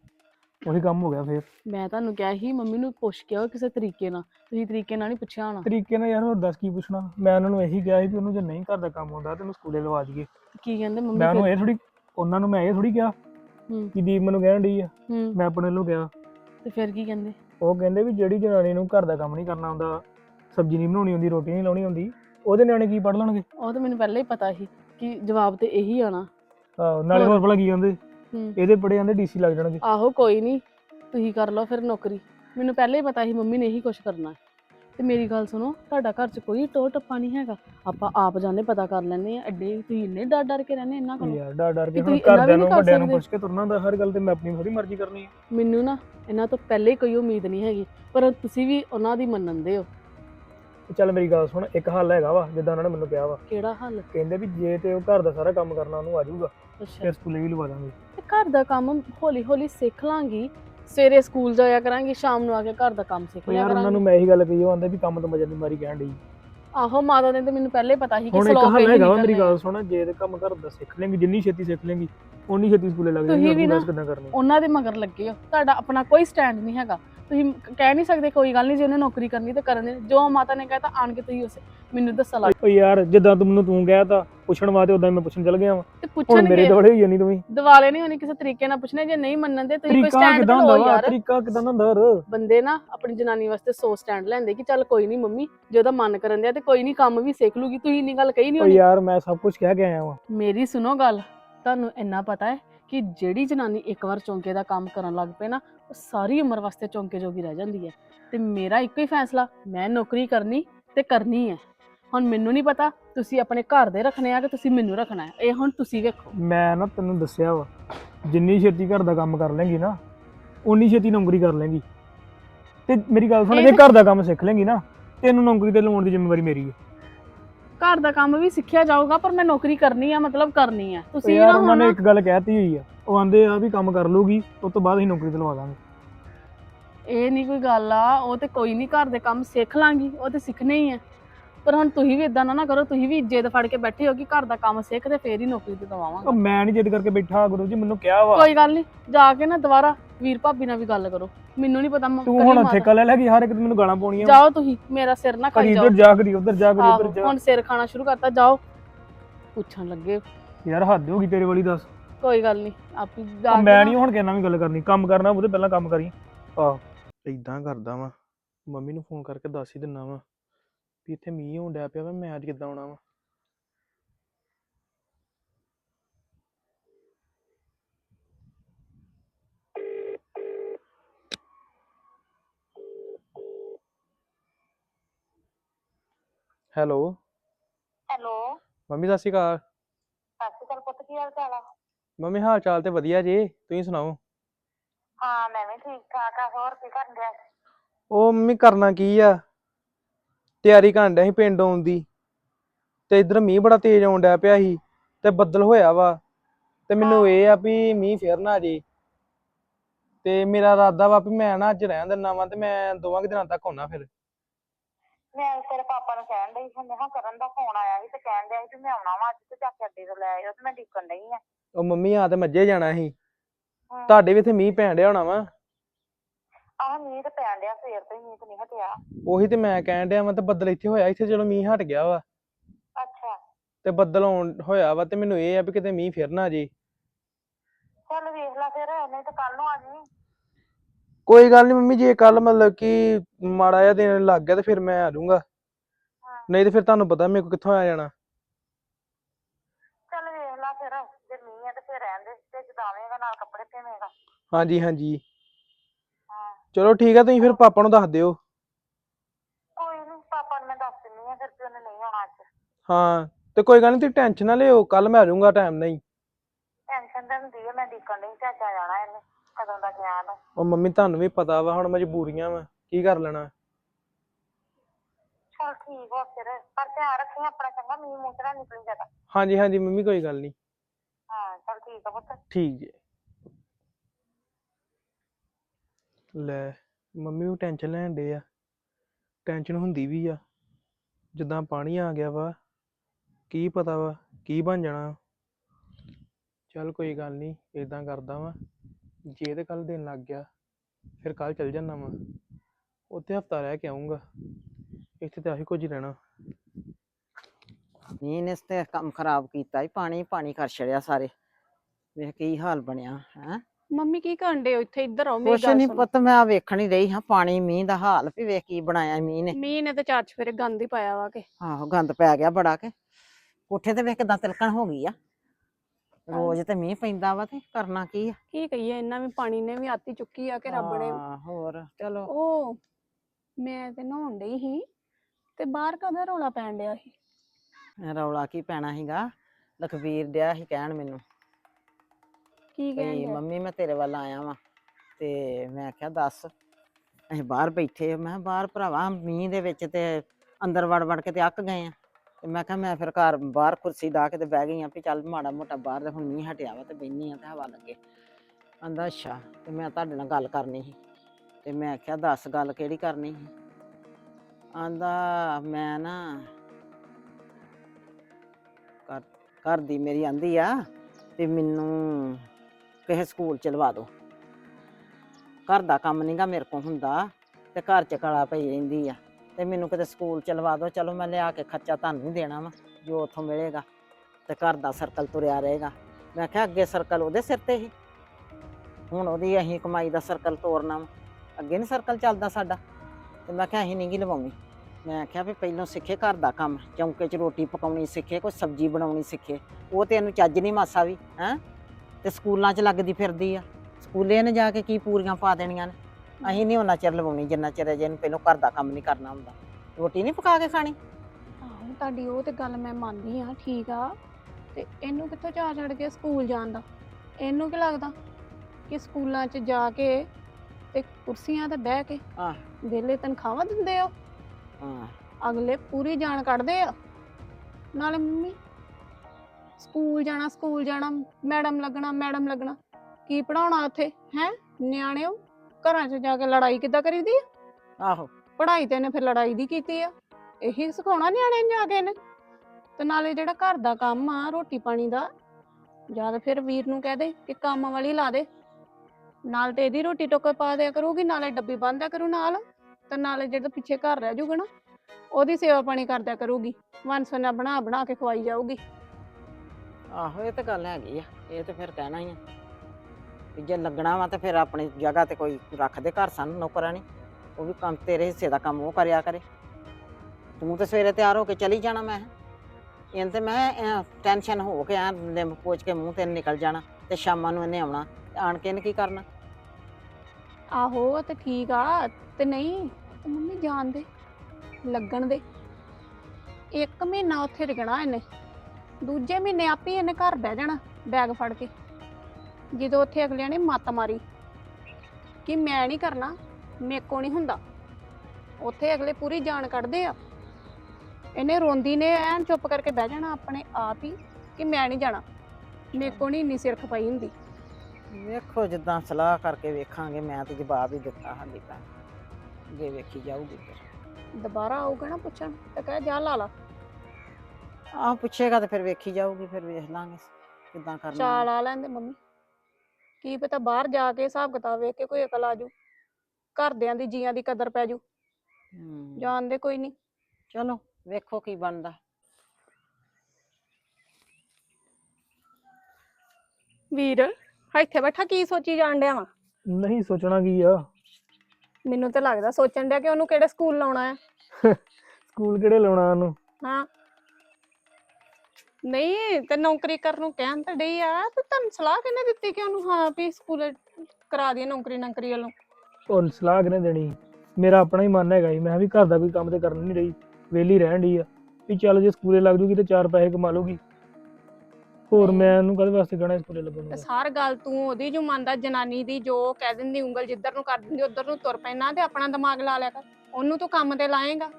ਉਹੀ ਕੰਮ ਹੋ ਗਿਆ ਫੇਰ। ਮੈਂ ਤੁਹਾਨੂੰ ਕਿਹਾ ਸੀ ਮੰਮੀ ਨੂੰ ਪੁੱਛ ਕੇ ਆਓ ਕਿਸੇ ਤਰੀਕੇ ਨਾਲ। ਤੁਸੀਂ ਤਰੀਕੇ ਨਾਲ ਨਹੀਂ ਪੁੱਛਿਆ ਹੋਣਾ। ਤਰੀਕੇ ਨਾਲ ਯਾਰ ਹੋਰ ਦੱਸ ਕੀ ਪੁੱਛਣਾ? ਮੈਂ ਉਹਨਾਂ ਨੂੰ ਇਹੀ ਕਿਹਾ ਸੀ ਵੀ ਉਹਨੂੰ ਜੇ ਨਹੀਂ ਘਰ ਦਾ ਕੰਮ ਆਉਂਦਾ ਤੈਨੂੰ ਸਕੂਲੇ ਲਵਾ ਦਈਏ। ਕੀ ਕਹਿੰਦੇ ਮੰਮੀ ਮੈਂ ਉਹਨੂੰ ਫਿਰ? ਇਹ ਥੋੜੀ ਉਹਨਾਂ ਨੂੰ ਮੈਂ ਇਹ ਥੋੜੀ ਕਿਹਾ ਹੂੰ। ਕਿ ਦੀਪ ਮੈਨੂੰ ਕਹਿਣ ਡਈ ਆ। ਹੂੰ। ਮੈਂ ਆਪਣੇ ਵੱਲੋਂ ਕਿਹਾ। ਤੇ ਫਿਰ ਕੀ ਕਹਿੰਦੇ? ਉਹ ਕਹਿੰਦੇ ਵੀ ਜਿਹੜੀ ਜਨਾਨੀ ਨੂੰ ਘਰ ਦਾ ਕੰਮ ਨਹੀਂ ਕਰਨਾ ਆਉਂਦਾ ਸਬਜ਼ੀ ਨਹੀਂ ਬਣਾਉਣੀ ਆਉਂਦੀ ਰੋਟੀ ਨਹੀਂ ਲਾਉਣੀ ਆਉਂਦੀ ਉਹਦੇ ਨਿਆਣੇ ਕੀ ਪੜ ਲੈਣਗੇ? ਉਹ ਤਾਂ ਮੈਨੂੰ ਪਹਿਲਾਂ ਹੀ ਪਤਾ ਸੀ ਕਿ ਜਵਾਬ ਤੇ ਇਹੀ ਆਣਾ ਆਹੋ, ਨਾਲੇ ਹੋਰ। ਭਲਾ ਕੀ ਕਹਿੰਦੇ? ਹੂੰ। ਇਹਦੇ ਪੜੇ ਜਾਂਦੇ ਡੀਸੀ ਲੱਗ ਜਾਣਗੇ। ਆਹੋ ਕੋਈ ਨਹੀਂ ਤੁਸੀਂ ਕਰ ਲਓ ਫਿਰ ਨੌਕਰੀ। ਮੈਨੂੰ ਪਹਿਲਾਂ ਹੀ ਪਤਾ ਸੀ ਮੰਮੀ ਨੇ ਇਹੀ ਕੁਝ ਕਰਨਾ। ਹੈ। ਤੇ ਮੇਰੀ ਗੱਲ ਸੁਣੋ ਤੁਹਾਡਾ ਘਰ 'ਚ ਕੋਈ ਟੋ ਟੱਪਾ ਨਹੀਂ ਹੈਗਾ। ਆਪਾਂ ਆਪ ਜਾਣੇ ਪਤਾ ਕਰ ਲੈਂਦੇ ਆ ਐਡੇ ਤੁਸੀਂ ਇੰਨੇ ਡਰ ਡਰ ਕੇ ਰਹਿੰਦੇ ਇਹਨਾਂ ਕੋਲੋਂ। ਯਾਰ ਡਰ ਡਰ ਕੇ ਹੁਣ ਤੁਸੀਂ ਇੰਨਾ ਵੀ ਘਰਦਿਆਂ ਨਹੀਂ ਨੂੰ ਕਰ ਵੱਡਿਆਂ ਨੂੰ ਸਕਦੇ। ਪੁੱਛ ਕੇ ਤੁਰਨਾ ਹੁੰਦਾ ਹਰ ਗੱਲ ਤੇ ਮੈਂ ਆਪਣੀ ਥੋੜੀ ਮਰਜ਼ੀ ਕਰਨੀ ਹੈ। ਮੈਨੂੰ ਨਾ ਇਹਨਾਂ ਤੋਂ ਪਹਿਲੇ ਹੀ ਕੋਈ ਉਮੀਦ ਨਹੀਂ ਹੈਗੀ ਪਰ ਤੁਸੀਂ ਵੀ ਉਹਨਾਂ ਦੀ ਮੰਨਣਦੇ ਹੋ। ਤੇ ਚੱਲ ਮੇਰੀ ਗੱਲ ਸੁਣ ਇੱਕ ਹੱਲ ਹੈਗਾ ਵਾ ਜਿੱਦਾਂ ਉਹਨਾਂ ਨੇ ਮੈਨੂੰ ਕਿਹਾ ਵਾ। ਕਿਹੜਾ ਹੱਲ? ਕਹਿੰਦੇ ਵੀ ਜੇ ਤੇ ਉਹ ਘਰ ਦਾ ਸਾਰਾ ਕੰਮ ਕਰਨਾ ਉਹਨੂੰ ਆ ਜਾਊਗਾ। ਅੱਛਾ। ਫਿਰ ਸਕੂਲੇ ਵੀ ਲਵਾ ਦਾਂਗੇ। ਤੇ ਘਰ ਦਾ ਕੰਮ ਹੌਲੀ ਹੌਲੀ ਸਿੱਖ ਲਾਂਗੀ। ਸਵੇਰੇ ਸਕੂਲ ਜਾਇਆ ਕਰਾਂਗੀ ਸ਼ਾਮ ਨੂੰ ਆ ਕੇ ਘਰ ਦਾ ਕੰਮ ਸਿੱਖ ਉਹ ਲਿਆ ਯਾਰ ਉਹਨਾਂ ਨੂੰ ਕਰਾਂਗੀ। ਮੈਂ ਇਹੀ ਗੱਲ ਕਹੀ ਉਹ ਆਂਦੇ ਵੀ ਕੰਮ ਤੋਂ ਮਜਾ ਨਹੀਂ ਮਾਰੀ ਕਹਿਣ ਡਈ। ਆਹੋ ਮਾਤਾ ਨੇ ਤਾਂ ਮੈਨੂੰ ਪਹਿਲੇ ਪਤਾ ਸੀ ਕਿ ਹੁਣ ਇੱਕ ਹੱਲ ਹੈਗਾ ਵਾ ਮੇਰੀ। ਗੱਲ ਸੁਣ ਜੇ ਤੇ ਕੰਮ ਘਰ ਦਾ ਸਿੱਖ ਲੇਂਗੀ ਜਿੰਨੀ ਛੇਤੀ ਸਿੱਖ ਲੇਂਗੀ ਉਨੀ ਛੇਤੀ ਸਕੂਲੇ ਲੱਗ ਤੁਸੀਂ ਜਾਏਗੀ ਵੀ ਨਾ- ਬਸ ਕਿੱਦਾਂ ਕਰਨੀ। ਉਹਨਾਂ ਦੇ ਮਗਰ ਲੱਗੇ ਹੋ। ਤੁਹਾਡਾ ਆਪਣਾ ਕੋਈ ਸਟੈਂਡ ਨਹੀਂ ਹੈਗਾ। ਤੁਸੀਂ ਕਹਿ ਨਹੀਂ ਸਕਦੇ ਕੋਈ ਗੱਲ ਨਹੀਂ ਜੇ ਉਹਨੇ ਨੌਕਰੀ ਕਰਨੀ ਤੇ ਕਰਨ ਦੇ ਜੋ ਮਾਤਾ ਨੇ ਕਹਿਤਾ ਆਣ ਕੇ ਤੁਸੀਂ ਉਸ ਮੈਨੂੰ ਦੱਸਣ ਲੱਗ ਓ ਯਾਰ ਜਿੱਦਾਂ ਤੂੰ ਮੈਨੂੰ ਤੂੰ ਕਹਿ ਤਾ ਪੁੱਛਣ ਵਾਸਤੇ ਉਦਾਂ ਮੈਂ ਪੁੱਛਣ ਚੱਲ ਗਿਆ ਵਾਂ। ਤੇ ਹੁਣ ਮੇਰੇ ਪੁੱਛਣਗੇ ਦੁਆਲੇ ਹੋਈ ਜਾਨੀ ਤੂੰ ਵੀ। ਦਿਵਾਲੇ ਨਹੀਂ ਹੋਣੀ ਕਿਸੇ ਤਰੀਕੇ ਨਾਲ ਪੁੱਛਣੇ ਜੇ ਨਹੀਂ ਮੰਨਣ ਦੇ ਤੁਸੀਂ ਕੋਈ ਤਰੀਕਾ ਸਟੈਂਡ ਕਿਦਾਂ ਹੁੰਦਾ ਲਓ ਵਾ? ਯਾਰ। ਤਰੀਕਾ ਕਿਦਾਂ ਦਾ ਹੁੰਦਾ ਹੋਰ? ਬੰਦੇ ਨਾ ਆਪਣੀ ਜਨਾਨੀ ਵਾਸਤੇ 100 ਸਟੈਂਡ ਲੈਂਦੇ ਕਿ ਚੱਲ ਕੋਈ ਨਹੀਂ ਮੰਮੀ ਜੇ ਉਹਦਾ ਮਨ ਕਰਨ ਦਿਆ ਤੇ ਕੋਈ ਨਹੀਂ ਕੰਮ ਵੀ ਸਿੱਖ ਲੂਗੀ। ਤੁਸੀਂ ਇੰਨੀ ਗੱਲ ਕਹੀ ਨਹੀਂ ਓ ਹੋਣੀ ਯਾਰ ਮੈਂ ਸਭ ਕੁਝ ਕਹਿ ਕੇ ਆਇਆ ਵਾਂ। ਮੇਰੀ ਸੁਣੋ ਗੱਲ ਤੁਹਾਨੂੰ ਇੰਨਾ ਪਤਾ ਹੈ ਕਿ ਜਿਹੜੀ ਜਨਾਨੀ ਇੱਕ ਵਾਰ ਚੌਂਕੇ ਦਾ ਕੰਮ ਕਰਨ ਲੱਗ ਪਏ ਨਾ ਉਹ ਸਾਰੀ ਉਮਰ ਵਾਸਤੇ ਚੌਂਕੇ ਜੋਗੀ ਰਹਿ ਜਾਂਦੀ ਹੈ। ਤੇ ਮੇਰਾ ਇੱਕੋ ਹੀ ਫੈਸਲਾ ਮੈਂ ਨੌਕਰੀ ਕਰਨੀ ਤੇ ਕਰਨੀ ਹੈ। ਹੁਣ ਮੈਨੂੰ ਨਹੀਂ ਪਤਾ ਤੁਸੀਂ ਆਪਣੇ ਘਰ ਦੇ ਰੱਖਣੇ ਆ ਕਿ ਤੁਸੀਂ ਮੈਨੂੰ ਰੱਖਣਾ ਹੈ। ਇਹ ਹੁਣ ਤੁਸੀਂ ਵੇਖੋ। ਮੈਂ ਨਾ ਤੈਨੂੰ ਦੱਸਿਆ ਵਾ ਜਿੰਨੀ ਛੇਤੀ ਘਰ ਦਾ ਕੰਮ ਕਰ ਲੇਂਗੀ ਨਾ ਉਨੀ ਛੇਤੀ ਨੌਕਰੀ ਕਰ ਲੇਂਗੀ। ਤੇ ਮੇਰੀ ਗੱਲ ਸੁਣ ਜੇ ਘਰ ਦਾ ਕੰਮ ਸਿੱਖ ਲੇਂਗੀ ਨਾ ਤੈਨੂੰ ਨੌਕਰੀ ਤੇ ਲਾਉਣ ਦੀ ਜ਼ਿੰਮੇਵਾਰੀ ਮੇਰੀ ਹੈ। ਘਰ ਦਾ ਕੰਮ ਵੀ ਸਿੱਖਿਆ ਜਾਊਗਾ ਪਰ ਮੈਂ ਨੌਕਰੀ ਕਰਨੀ ਆ ਮਤਲਬ ਕਰਨੀ ਆ। ਤੁਸੀਂ ਯਾਰ ਨਾ ਉਹਨਾਂ ਨੇ ਹੁਣ ਇੱਕ ਗੱਲ ਕਹਿਤੀ ਹੋਈ ਆ। ਉਹ ਆਂਦੇ ਆ ਵੀ ਕੰਮ ਕਰ ਲੂਗੀ ਉਸ ਤੋਂ ਬਾਅਦ ਅਸੀਂ ਨੌਕਰੀ ਤੇ ਲਵਾ ਦਾਂਗੇ। ਇਹ ਨਹੀਂ ਕੋਈ ਗੱਲ ਆ ਉਹ ਤੇ ਕੋਈ ਨਹੀਂ ਘਰ ਦੇ ਕੰਮ ਸਿੱਖ ਲਾਂਗੀ ਉਹ ਤੇ ਸਿੱਖਣੇ ਹੀ ਆ। ਪਰ ਹੁਣ ਤੁਸੀਂ ਵੀ ਇਦਾਂ ਨਾ ਨਾ ਕਰੋ ਤੁਸੀਂ ਵੀ ਜਿੱਦ ਫੜ ਕੇ ਬੈਠੇ ਹੋ ਕਿ ਘਰ ਦਾ ਕੰਮ ਸਿੱਖ ਤੇ ਫੇਰ ਹੀ ਨੌਕਰੀ ਤੇ ਉਹ ਦਵਾਵਾਂਗਾ ਮੈਂ ਨਹੀਂ ਜਿੱਦ ਕਰਕੇ ਬੈਠਾ ਗੁਰੂ ਜੀ ਮੈਨੂੰ ਕਿਹਾ ਵਾ। ਕੋਈ ਗੱਲ ਨਹੀਂ ਜਾ ਕੇ ਨਾ ਦੁਬਾਰਾ ਵੀਰ ਭਾਬੀ ਨਾਲ ਵੀ ਗੱਲ ਕਰੋ। ਮੈਨੂੰ ਨਹੀਂ ਪਤਾ ਮ- ਤੂੰ ਕਰੀ ਹੁਣ। ਠੇਕਾ ਲੈ ਲੈ ਕਿ ਹਰ ਇੱਕ ਦਿਨ ਮੈਨੂੰ ਗਾਲਾਂ ਪਾਉਣੀਆਂ। ਜਾਓ ਤੁਸੀਂ ਮੇਰਾ ਸਿਰ ਨਾ ਖਾਈ ਜਾਓ ਇੱਧਰ ਜਾ ਕਦੀ ਉੱਧਰ ਜਾ ਕਦੀ ਉੱਧਰ ਆਹੋ, ਜਾ ਹੁਣ ਸਿਰ ਖਾਣਾ ਸ਼ੁਰੂ ਕਰਤਾ ਜਾਓ। ਪੁੱਛਣ ਲੱਗੇ। ਯਾਰ ਹੱਦ ਹੋ ਗਈ ਤੇਰੇ ਵਾਲੀ ਦੱਸ। ਕੋਈ ਗੱਲ ਨਹੀਂ ਆਪੀ ਜਾ ਉਹ ਕੇ ਮੈਂ ਨਾ- ਨਹੀਂ ਹੁਣ ਕਿੰਨਾ ਵੀ ਗੱਲ ਕਰਨੀ ਕੰਮ ਕਰਨਾ ਉਹਦੇ ਪਹਿਲਾਂ ਕੰਮ ਕਰੀ। ਆਹ। ਇਦਾਂ ਕਰਦਾ ਵਾਂ ਮੰਮੀ ਨੂੰ ਫੋਨ ਕਰਕੇ ਦੱਸ ਹੀ ਦਿੰਨਾ ਵਾਂ। ਵੀ ਇੱਥੇ ਮੀਂਹ ਹੋਣ ਡਿਆ ਪਿਆ ਵਾ ਮੈਂ ਅੱਜ ਕਿੱਦਾਂ ਆਉਣਾ ਵਾ? ਹੈਲੋ? ਹੈਲੋ? ਮੰਮੀ ਸਤਿ ਸ਼੍ਰੀ ਅਕਾਲ। ਸਤਿ ਸ਼੍ਰੀ ਅਕਾਲ ਪੁੱਤ ਕੀ ਹਾਲ ਚਾਲ ਆ? ਮੰਮੀ ਹਾਲ ਚਾਲ ਤੇ ਵਧੀਆ ਜੀ ਤੁਸੀਂ ਸੁਣਾਓ? ਹਾਂ ਮੈਂ ਵੀ ਠੀਕ ਠਾਕ ਆ ਹੋਰ ਕੀ ਕਰਨ ਡਿਆ? ਉਹ ਮੰਮੀ ਕਰਨਾ ਕੀ ਆ? ਤਿਆਰੀ ਕਰਨ ਡਿਆ ਸੀ ਪਿੰਡ ਆਉਣ ਦੀ। ਤੇ ਇਧਰ ਮੀਂਹ ਬੜਾ ਤੇਜ਼ ਆਉਣ ਡਿਆ ਪਿਆ ਸੀ ਤੇ ਬੱਦਲ ਹੋਇਆ ਵਾ। ਤੇ ਮੈਨੂੰ ਇਹ ਆ ਵੀ ਮੀਂਹ ਫੇਰ ਨਾ ਆ ਜੇ। ਤੇ ਮੇਰਾ ਇਰਾਦਾ ਵਾ ਵੀ ਮੈਂ ਨਾ ਅੱਜ ਰਹਿਣ ਦਿੰਨਾ ਵਾ ਤੇ ਮੈਂ ਦੋਵਾਂ ਕੁ ਦਿਨਾਂ ਤੱਕ ਆਉਣਾ ਫਿਰ। ਮੈਂ ਤੇਰੇ ਪਾਪਾ ਨੂੰ ਕਹਿਣ ਡਈ ਸੀ ਮੈਂ ਕਿਹਾ ਕਰਨ ਦਾ ਫੋਨ ਆਇਆ ਸੀ ਤੇ ਕਹਿਣ ਡਿਆ ਸੀ ਵੀ ਮੈਂ ਆਉਣਾ ਵਾ ਅੱਜ ਤੇ ਜਾ ਕੇ ਅੱਡੇ ਤੋਂ ਲੈ ਆਇਓ ਤੇ ਮੈਂ ਡੀਕਣ ਡਈ ਆ। ਉਹ ਮੰਮੀ ਆ ਤੇ ਮੱਝੇ ਜਾਣਾ ਸੀ। ਤੁਹਾਡੇ ਵੀ ਇੱਥੇ ਮੀਂਹ ਪੈਣ ਡਿਆ ਹੋਣਾ ਵਾ। ਆਹ ਮੀਂਹ ਤੇ ਪੈਣ ਡਿਆ ਸਵੇਰ ਤੋਂ ਹੀ ਮੀਂਹ ਤੇ ਨਹੀਂ ਹਟਿਆ। ਉਹੀ ਤੇ ਮੈਂ ਕਹਿਣ ਡਿਆ ਵਾ ਤੇ ਬੱਦਲ ਇੱਥੇ ਹੋਇਆ ਇੱਥੇ ਚਲੋ ਮੀਂਹ ਹਟ ਗਿਆ ਵਾ। ਅੱਛਾ। ਤੇ ਬੱਦਲ ਆਉਣ ਹੋਇਆ ਵਾ ਤੇ ਮੈਨੂੰ ਇਹ ਆ ਵੀ ਕਿਤੇ ਮੀਂਹ ਫੇਰ ਨਾ ਆ ਜੇ। ਚੱਲ ਵੇਖ ਲੈ ਫਿਰ ਨਹੀਂ ਤੇ ਕੱਲ ਨੂੰ ਆ ਜੀ। ਕੋਈ ਗੱਲ ਨਹੀਂ ਮੰਮੀ ਜੇ ਕੱਲ ਮਤਲਬ ਕਿ ਮਾੜਾ ਜਿਹਾ ਦਿਨ ਲੱਗ ਗਿਆ ਤੇ ਫਿਰ ਮੈਂ ਆ ਜਾਊਂਗਾ। ਨਹੀਂ ਤੇ ਫਿਰ ਤੁਹਾਨੂੰ ਪਤਾ ਮੇਰੇ ਕੋ ਕਿੱਥੋਂ ਆ ਜਾਣਾ। ਚੱਲ ਵੇਖ ਲੈ ਫਿਰ ਜੇ ਮੀਂਹ ਆ ਤੇ ਫਿਰ ਰਹਿਣ ਦੇ ਤੇ ਜਦਾਵੇਂਗਾ ਨਾਲ ਕੱਪੜੇ ਧੇਵੇਂਗਾ। ਹਾਂਜੀ ਹਾਂਜੀ। ਚਲੋ ਠੀਕ ਆ ਤੁਸੀਂ ਫਿਰ ਪਾਪਾ ਨੂੰ ਦੱਸ ਦਿਓ। ਕੋਈ ਨਹੀਂ ਪਾਪਾ ਨੂੰ ਮੈਂ ਦੱਸ ਦਿੰਨੀ ਆ ਫਿਰ ਉਹਨੇ ਨਹੀਂ ਆਉਣਾ ਅੱਜ। ਹਾਂ ਤੇ ਕੋਈ ਗੱਲ ਨਹੀਂ ਤੁਸੀਂ ਟੈਨਸ਼ਨ ਨਾ ਲਿਓ ਕੱਲ ਮੈਂ ਆ ਜਾਊਂਗਾ ਟਾਈਮ ਨਹੀਂ ਟੈਨਸ਼ਨ ਤਾਂ ਹੁੰਦੀ ਆ ਮੈਂ ਤੇ ਅੱਜ ਆ ਜਾਣਾ ਇਹਨੇ ਕਦੋਂ ਦਾ ਗਿਆ ਨਾ ਉਹ ਮੰਮੀ ਤੁਹਾਨੂੰ ਵੀ ਪਤਾ ਵਾ ਹੁਣ ਮਜਬੂਰੀਆਂ ਵਾ ਕੀ ਕਰ ਲੈਣਾ। ਚਲ ਠੀਕ ਹੋ ਫਿਰ ਪਰ ਧਿਆਨ ਰੱਖੀ ਆਪਣਾ ਚੰਗਾ ਮੀਂਹ ਮੂੰਹ ਚ ਨਾ ਨਿਕਲੀ ਹਾਂਜੀ ਹਾਂਜੀ ਮੰਮੀ ਕੋਈ ਗੱਲ ਨਹੀਂ ਹਾਂ ਚਲ ਠੀਕ ਆ ਪੁੱਤ। ਠੀਕ ਜੀ। ਲੈ, ਮੰਮੀ ਵੀ ਟੈਨਸ਼ਨ ਲੈਣ ਡੇ ਆ। ਟੈਨਸ਼ਨ ਹੁੰਦੀ ਵੀ ਆ। ਜਿੱਦਾਂ ਪਾਣੀ ਆ ਗਿਆ ਵਾ, ਕੀ ਪਤਾ ਵਾ, ਕੀ ਬਣ ਜਾਣਾ ਚੱਲ ਕੋਈ ਗੱਲ ਨਹੀਂ ਇਦਾਂ ਕਰਦਾ ਵਾਂ। ਜੇ ਤੇ ਕੱਲ ਦਿਨ ਲੱਗ ਗਿਆ, ਫਿਰ ਕੱਲ ਚੱਲ ਜਾਣਾ ਵਾਂ। ਉੱਥੇ ਹਫਤਾ ਰਹਿ ਕੇ ਆਉਂਗਾ ਇੱਥੇ ਤਾਂ ਆਹੀ ਕੁਝ ਹੀ ਰਹਿਣਾ। ਮੀਂਹ ਨੇ ਤੇ ਕੰਮ ਖਰਾਬ ਕੀਤਾ ਹੀ ਪਾਣੀ ਪਾਣੀ ਕਰ ਛੜਿਆ ਸਾਰੇ। ਵੇਖ ਕੀ ਹਾਲ ਬਣਿਆ, ਹੈ? ਮੰਮੀ ਕੀ ਕਰਨ ਹੋ? ਇੱਥੇ ਇੱਧਰ ਆਓ ਮੇਰੀ ਕੁਛ ਗੱਲ ਨਹੀਂ ਸੁਣੋ। ਪੁੱਤ ਮੈਂ ਆ ਵੇਖਣ ਹੀ ਰਹੀ ਹਾਂ ਪਾਣੀ ਮੀਂਹ ਦਾ ਹਾਲ ਵੀ ਵੇਖ ਕੀ ਬਣਾਇਆ ਮੀਂਹ ਨੇ। ਮੀਂਹ ਨੇ ਤੇ ਚਾਰ ਚਫੇਰੇ ਗੰਦ ਹੀ ਪਾਇਆ ਵਾ ਕਿ। ਆਹੋ ਗੰਦ ਪੈ ਗਿਆ ਬੜਾ ਕੇ। ਕੋਠੇ ਤੇ ਵੇਖ ਕਿਦਾਂ ਤਿਲਕਣ ਹੋ ਗਈ ਆ। ਰੋਜ਼ ਤੇ ਮੀਂਹ ਪੈਂਦਾ ਵਾ ਤੇ ਕਰਨਾ ਕੀ ਆ। ਕੀ ਕਹੀਏ ਇਹਨਾਂ ਵੀ ਪਾਣੀ ਨੇ ਵੀ ਆਤੀ ਚੁੱਕੀ ਆ ਕਿ ਰੱਬ ਨੇ। ਹਾਂ, ਹੋਰ ਚਲੋ। ਉਹ ਮੈਂ ਤੇ ਨਹਾਉਣ ਡਈ ਸੀ ਤੇ ਬਾਹਰ ਕਦਾ ਰੌਲਾ ਪੈਣ ਡਿਆ ਸੀ? ਰੌਲਾ ਕੀ ਪੈਣਾ ਸੀਗਾ? ਲਖਵੀਰ ਡਿਆ ਸੀ ਕਹਿਣ ਮੈਨੂੰ। ਕੀ ਵੀ ਮੰਮੀ ਮੈਂ ਤੇਰੇ ਵੱਲ ਆਇਆ ਵਾਂ ਤੇ ਮੈਂ ਆਖਿਆ ਦੱਸ। ਅਸੀਂ ਬਾਹਰ ਬੈਠੇ ਮੈਂ ਕਿਹਾ ਬਾਹਰ ਭਰਾਵਾ ਮੀਂਹ ਦੇ ਵਿੱਚ ਤੇ ਅੰਦਰ ਵੜ ਵੜ ਕੇ ਤੇ ਅੱਕ ਗਏ ਆ। ਤੇ ਮੈਂ ਕਿਹਾ ਮੈਂ ਫਿਰ ਘਰ ਬਾਹਰ ਕੁਰਸੀ ਢਾ ਕੇ ਤੇ ਬਹਿ ਗਈ ਆ ਵੀ ਚੱਲ ਮਾੜਾ ਮੋਟਾ ਬਾਹਰ ਦੇ ਹੁਣ ਮੀਂਹ ਹਟਿਆ ਵਾ ਤੇ ਬੈਣੀ ਆ ਤੇ ਹਵਾ ਲੱਗੇ। ਆਂਦਾ ਅੱਛਾ ਤੇ ਮੈਂ ਤੁਹਾਡੇ ਨਾਲ ਗੱਲ ਕਰਨੀ ਸੀ। ਤੇ ਮੈਂ ਆਖਿਆ ਦੱਸ ਗੱਲ ਕਿਹੜੀ ਕਰਨੀ ਸੀ? ਆਂਦਾ ਮੈਂ ਨਾ ਘਰ ਘਰ ਦੀ ਮੇਰੀ ਆਂਦੀ ਆ ਤੇ ਮੈਨੂੰ ਕਿਸੇ ਸਕੂਲ ਚ ਲਵਾ ਦਿਓ ਘਰ ਦਾ ਕੰਮ ਨਹੀਂਗਾ ਮੇਰੇ ਕੋਲ ਹੁੰਦਾ ਤੇ ਘਰ ਚ ਕਲਾ ਪਈ ਰਹਿੰਦੀ ਆ। ਤੇ ਮੈਨੂੰ ਕਿਤੇ ਸਕੂਲ ਚ ਲਵਾ ਦਿਓ ਚਲੋ ਮੈਂ ਲਿਆ ਕੇ ਖਰਚਾ ਤੁਹਾਨੂੰ ਹੀ ਦੇਣਾ ਵਾ, ਜੋ ਉੱਥੋਂ ਮਿਲੇਗਾ। ਤੇ ਘਰ ਦਾ ਸਰਕਲ ਤੁਰਿਆ ਰਹੇਗਾ। ਮੈਂ ਕਿਹਾ ਅੱਗੇ ਸਰਕਲ ਉਹਦੇ ਸਿਰ ਤੇ ਹੀ। ਹੁਣ ਉਹਦੀ ਅਸੀਂ ਕਮਾਈ ਦਾ ਸਰਕਲ ਤੋਰਨਾ ਵਾ। ਅੱਗੇ ਨਹੀਂ ਸਰਕਲ ਚੱਲਦਾ ਸਾਡਾ। ਤੇ ਮੈਂ ਕਿਹਾ ਅਸੀਂ ਨਹੀਂ ਗੀ ਲਵਾਉਣੀ। ਮੈਂ ਆਖਿਆ ਵੀ ਪਹਿਲਾਂ ਸਿੱਖੇ ਘਰ ਦਾ ਕੰਮ। ਚੌਂਕੇ 'ਚ ਰੋਟੀ ਪਕਾਉਣੀ ਸਿੱਖੇ, ਕੋਈ ਸਬਜ਼ੀ ਬਣਾਉਣੀ ਸਿੱਖੇ। ਉਹ ਤੇ ਇਹਨੂੰ ਚੱਜ ਨਹੀਂ ਮਾਸਾ ਵੀ, ਹੈ? ਤੇ ਸਕੂਲਾਂ 'ਚ ਲੱਗਦੀ ਫਿਰਦੀ ਆ। ਸਕੂਲੇ ਇਹਨੇ ਜਾ ਕੇ ਕੀ ਪੂਰੀਆਂ ਪਾ ਦੇਣੀਆਂ ਨੇ। ਅਸੀਂ ਨਹੀਂ ਉਹਨਾਂ ਚਿਰ ਲਵਾਉਣੀ ਜਿੰਨਾ ਚਿਰ ਅਜੇ ਇਹਨੂੰ ਪਹਿਲਾਂ ਘਰ ਦਾ ਕੰਮ ਨਹੀਂ ਕਰਨਾ ਹੁੰਦਾ। ਰੋਟੀ ਨਹੀਂ ਪਕਾ ਕੇ ਖਾਣੀ? ਆਹੋ ਤੁਹਾਡੀ ਉਹ ਤੇ ਗੱਲ ਮੈਂ ਮੰਨਦੀ ਆ ਠੀਕ ਆ। ਤੇ ਇਹਨੂੰ ਕਿੱਥੋਂ ਚਾਹ ਚੜ ਕੇ ਸਕੂਲ ਜਾਣ ਦਾ? ਇਹਨੂੰ ਕੀ ਲੱਗਦਾ ਕਿ ਸਕੂਲਾਂ 'ਚ ਜਾ ਕੇ ਤੇ ਕੁਰਸੀਆਂ ਤੇ ਬਹਿ ਕੇ ਆਹ। ਵਿਹਲੇ ਤਨਖਾਹਾਂ ਦਿੰਦੇ ਆ ਹਾਂ। ਅਗਲੇ ਪੂਰੀ ਜਾਣ ਕੱਢਦੇ ਆ? ਨਾਲੇ ਮੰਮੀ ਸਕੂਲ ਜਾਣਾ ਸਕੂਲ ਜਾਣਾ ਮੈਡਮ ਲੱਗਣਾ ਮੈਡਮ ਲੱਗਣਾ। ਕੀ ਪੜਾਉਣਾ ਉੱਥੇ? ਹੈ? ਨਿਆਣਿਓ ਘਰਾਂ 'ਚ ਜਾ ਕੇ ਲੜਾਈ ਕਿੱਦਾਂ ਕਰੀਦੀ ਆ? ਆਹੋ। ਪੜ੍ਹਾਈ ਤੇ ਇਹਨੇ ਫਿਰ ਲੜਾਈ ਦੀ ਕੀਤੀ ਆ। ਇਹੀ ਸਿਖਾਉਣਾ ਨਿਆਣੇ ਨੂੰ ਜਾ ਕੇ ਨੇ ਤੇ ਨਾਲੇ ਜਿਹੜਾ ਘਰ ਦਾ ਕੰਮ ਆ ਰੋਟੀ ਪਾਣੀ ਦਾ ਜਦ ਫਿਰ ਵੀਰ ਨੂੰ ਕਹਿ ਦੇ ਕਿ ਕੰਮ ਵਾਲੀ ਲਾ ਦੇ। ਨਾਲ ਤੇ ਇਹਦੀ ਰੋਟੀ ਟੋਕੇ ਪਾ ਦਿਆ ਕਰੂਗੀ ਨਾਲੇ ਡੱਬੀ ਬੰਨ ਦਿਆ ਕਰੂ ਨਾਲ। ਤੇ ਨਾਲੇ ਜਿਹੜਾ ਪਿੱਛੇ ਘਰ ਰਹਿ ਜਾਊਗਾ ਨਾ ਉਹਦੀ ਸੇਵਾ ਪਾਣੀ ਕਰਦਿਆ ਕਰੂਗੀ। ਵੰਸਨਾ ਬਣਾ ਬਣਾ ਕੇ ਖਵਾਈ ਜਾਊਗੀ। ਆਹੋ, ਇਹ ਤਾਂ ਗੱਲ ਹੈਗੀ ਆ, ਇਹ ਤੇ ਫਿਰ ਕਹਿਣਾ ਹੀ ਆ। ਵੀ ਜੇ ਲੱਗਣਾ ਵਾ ਤੇ ਫਿਰ ਆਪਣੀ ਜਗ੍ਹਾ ਤੇ ਕੋਈ ਰੱਖ ਦੇ ਘਰ ਸਾਨੂੰ ਨੌਕਰਾਨੀ ਉਹ ਵੀ ਕੰਮ ਤੇਰੇ ਹਿੱਸੇ ਦਾ ਕੰਮ ਉਹ ਕਰਿਆ ਕਰੇ। ਤੂੰ ਤੇ ਸਵੇਰੇ ਤਿਆਰ ਹੋ ਕੇ ਚਲੀ ਜਾਣਾ ਮੈਂ। ਇਹਨਾਂ ਤੇ ਮੈਂ ਟੈਨਸ਼ਨ ਹੋ ਕੇ ਆ ਲਿੰਬ ਪੋਚ ਕੇ ਮੂੰਹ ਤੇ ਨਿਕਲ ਜਾਣਾ ਤੇ ਸ਼ਾਮਾਂ ਨੂੰ ਇਹਨੇ ਆਉਣਾ ਤੇ ਆਣ ਕੇ ਇਹਨੇ ਕੀ ਕਰਨਾ? ਆਹੋ ਤੇ ਠੀਕ ਆ, ਤੇ ਨਹੀਂ ਤੇ ਮੰਮੀ ਜਾਣ ਦੇ, ਲੱਗਣ ਦੇ। ਇੱਕ ਮਹੀਨਾ ਉੱਥੇ ਰਿਗਣਾ ਇਹਨੇ। ਦੂਜੇ ਮਹੀਨੇ ਆਪੇ ਹੀ ਇਹਨੇ ਘਰ ਬਹਿ ਜਾਣਾ ਬੈਗ ਫੜ ਕੇ। ਜਦੋਂ ਉੱਥੇ ਅਗਲਿਆਂ ਨੇ ਮੱਤ ਮਾਰੀ ਕਿ ਮੈਂ ਨਹੀਂ ਕਰਨਾ ਮੇਰੇ ਕੋ ਨਹੀਂ ਹੁੰਦਾ। ਉੱਥੇ ਅਗਲੇ ਪੂਰੀ ਜਾਨ ਕੱਢਦੇ ਆ। ਇਹਨੇ ਰੋਂਦੀ ਨੇ ਐਨ ਚੁੱਪ ਕਰਕੇ ਬਹਿ ਜਾਣਾ ਆਪਣੇ ਆਪ ਹੀ ਕਿ ਮੈਂ ਨਹੀਂ ਜਾਣਾ। ਮੇਰੇ ਕੋ ਨਹੀਂ ਇੰਨੀ ਸਿਰ ਖਪਾਈ ਹੁੰਦੀ। ਵੇਖੋ ਜਿੱਦਾਂ ਸਲਾਹ ਕਰਕੇ ਵੇਖਾਂਗੇ ਮੈਂ ਤੇ ਜਵਾਬ ਹੀ ਦਿੱਤਾ ਹਾਲੇ ਤਾਂ। ਜੇ ਵੇਖੀ ਜਾਊਗੀ ਫਿਰ। ਦੁਬਾਰਾ ਆਊਗਾ ਨਾ ਪੁੱਛਣ ਤੇ ਕਹਿ ਜਾ ਲਾ ਲਾ। ਆਹ ਪੁੱਛੇਗਾ ਤੇ ਫਿਰ ਵੇਖੀ ਜਾਊਗੀ ਫਿਰ ਵੇਖ ਲਾਂਗੇ ਕਿੱਦਾਂ ਕਰਨਾ। ਚਾਲ ਆ ਲੈਂਦੇ ਮੰਮੀ। ਕੀ ਪਤਾ ਬਾਹਰ ਜਾ ਕੇ ਹਿਸਾਬ ਕਿਤਾਬ ਵੇਖ ਕੇ ਕੋਈ ਅਕਲ ਆ ਜੂ ਘਰਦਿਆਂ ਦੀ ਜੀਆਂ ਦੀ ਕਦਰ ਪੈ ਜੂ ਹੂੰ। ਜਾਣਦੇ ਕੋਈ ਨਹੀਂ ਚਲੋ ਵੇਖੋ ਕੀ ਬਣਦਾ। ਵੀਰ ਇੱਥੇ ਬੈਠਾ ਕੀ ਸੋਚੀ ਜਾਣ ਡਿਆ ਵਾ? ਨਹੀਂ ਸੋਚਣਾ ਕੀ ਆ? ਮੈਨੂੰ ਤਾਂ ਲੱਗਦਾ ਸੋਚਣ ਡਿਆ ਕਿ ਉਹਨੂੰ ਕਿਹੜੇ ਸਕੂਲ ਲਾਉਣਾ ਹੈ। ਸਕੂਲ ਕਿਹੜੇ ਲਾਉਣਾ ਉਹਨੂੰ? ਹਾਂ। ਨਹੀਂ ਤੇ ਨੌਕਰੀ ਕਰਨ ਨੂੰ ਕਹਿਣ ਤਾਂ ਡਈ ਆ ਤੇ ਤੁਹਾਨੂੰ ਸਲਾਹ ਕਿਹਨੇ ਦਿੱਤੀ ਕਿ ਉਹਨੂੰ ਹਾਂ ਵੀ ਸਕੂਲ ਕਰਾ ਦਈਏ ਨੌਕਰੀ ਨੌਕਰੀ ਵੱਲੋਂ? ਉਹ ਸਲਾਹ ਕਿਨੇ ਦੇਣੀ? ਮੇਰਾ ਆਪਣਾ ਹੀ ਮਨ ਹੈਗਾ ਜੀ ਮੈਂ ਵੀ ਘਰ ਦਾ ਕੋਈ ਕੰਮ ਤੇ ਕਰਨ ਨਹੀਂ ਰਹੀ ਵਿਹਲੀ ਰਹਿਣ ਡਈ ਆ ਵੀ ਚੱਲ ਜੇ ਸਕੂਲੇ ਲੱਗ ਜੂਗੀ ਤੇ ਚਾਰ ਪੈਸੇ ਕਮਾ ਲੂਗੀ ਹੋਰ ਮੈਂ ਉਹਨੂੰ ਕਦੇ ਵਾਸਤੇ ਕਹਿਣਾ ਸਕੂਲੇ ਲੱਗਣ ਤੇ ਨੂੰ ਸਾਰ ਗੱਲ ਤੂੰ ਉਹਦੀ ਜੋ ਮੰਨਦਾ ਜਨਾਨੀ ਦੀ ਜੋ ਕਹਿ ਦਿੰਦੀ ਉਂਗਲ ਜਿੱਧਰ ਨੂੰ ਕਰ ਦਿੰਦੀ ਉਧਰ ਨੂੰ ਤੁਰ ਪੈਣਾ ਤੇ ਆਪਣਾ ਦਿਮਾਗ ਲਾ ਲਿਆ ਕਰ। ਉਹਨੂੰ ਤੂੰ ਕੰਮ ਤੇ ਲਾਏਗਾ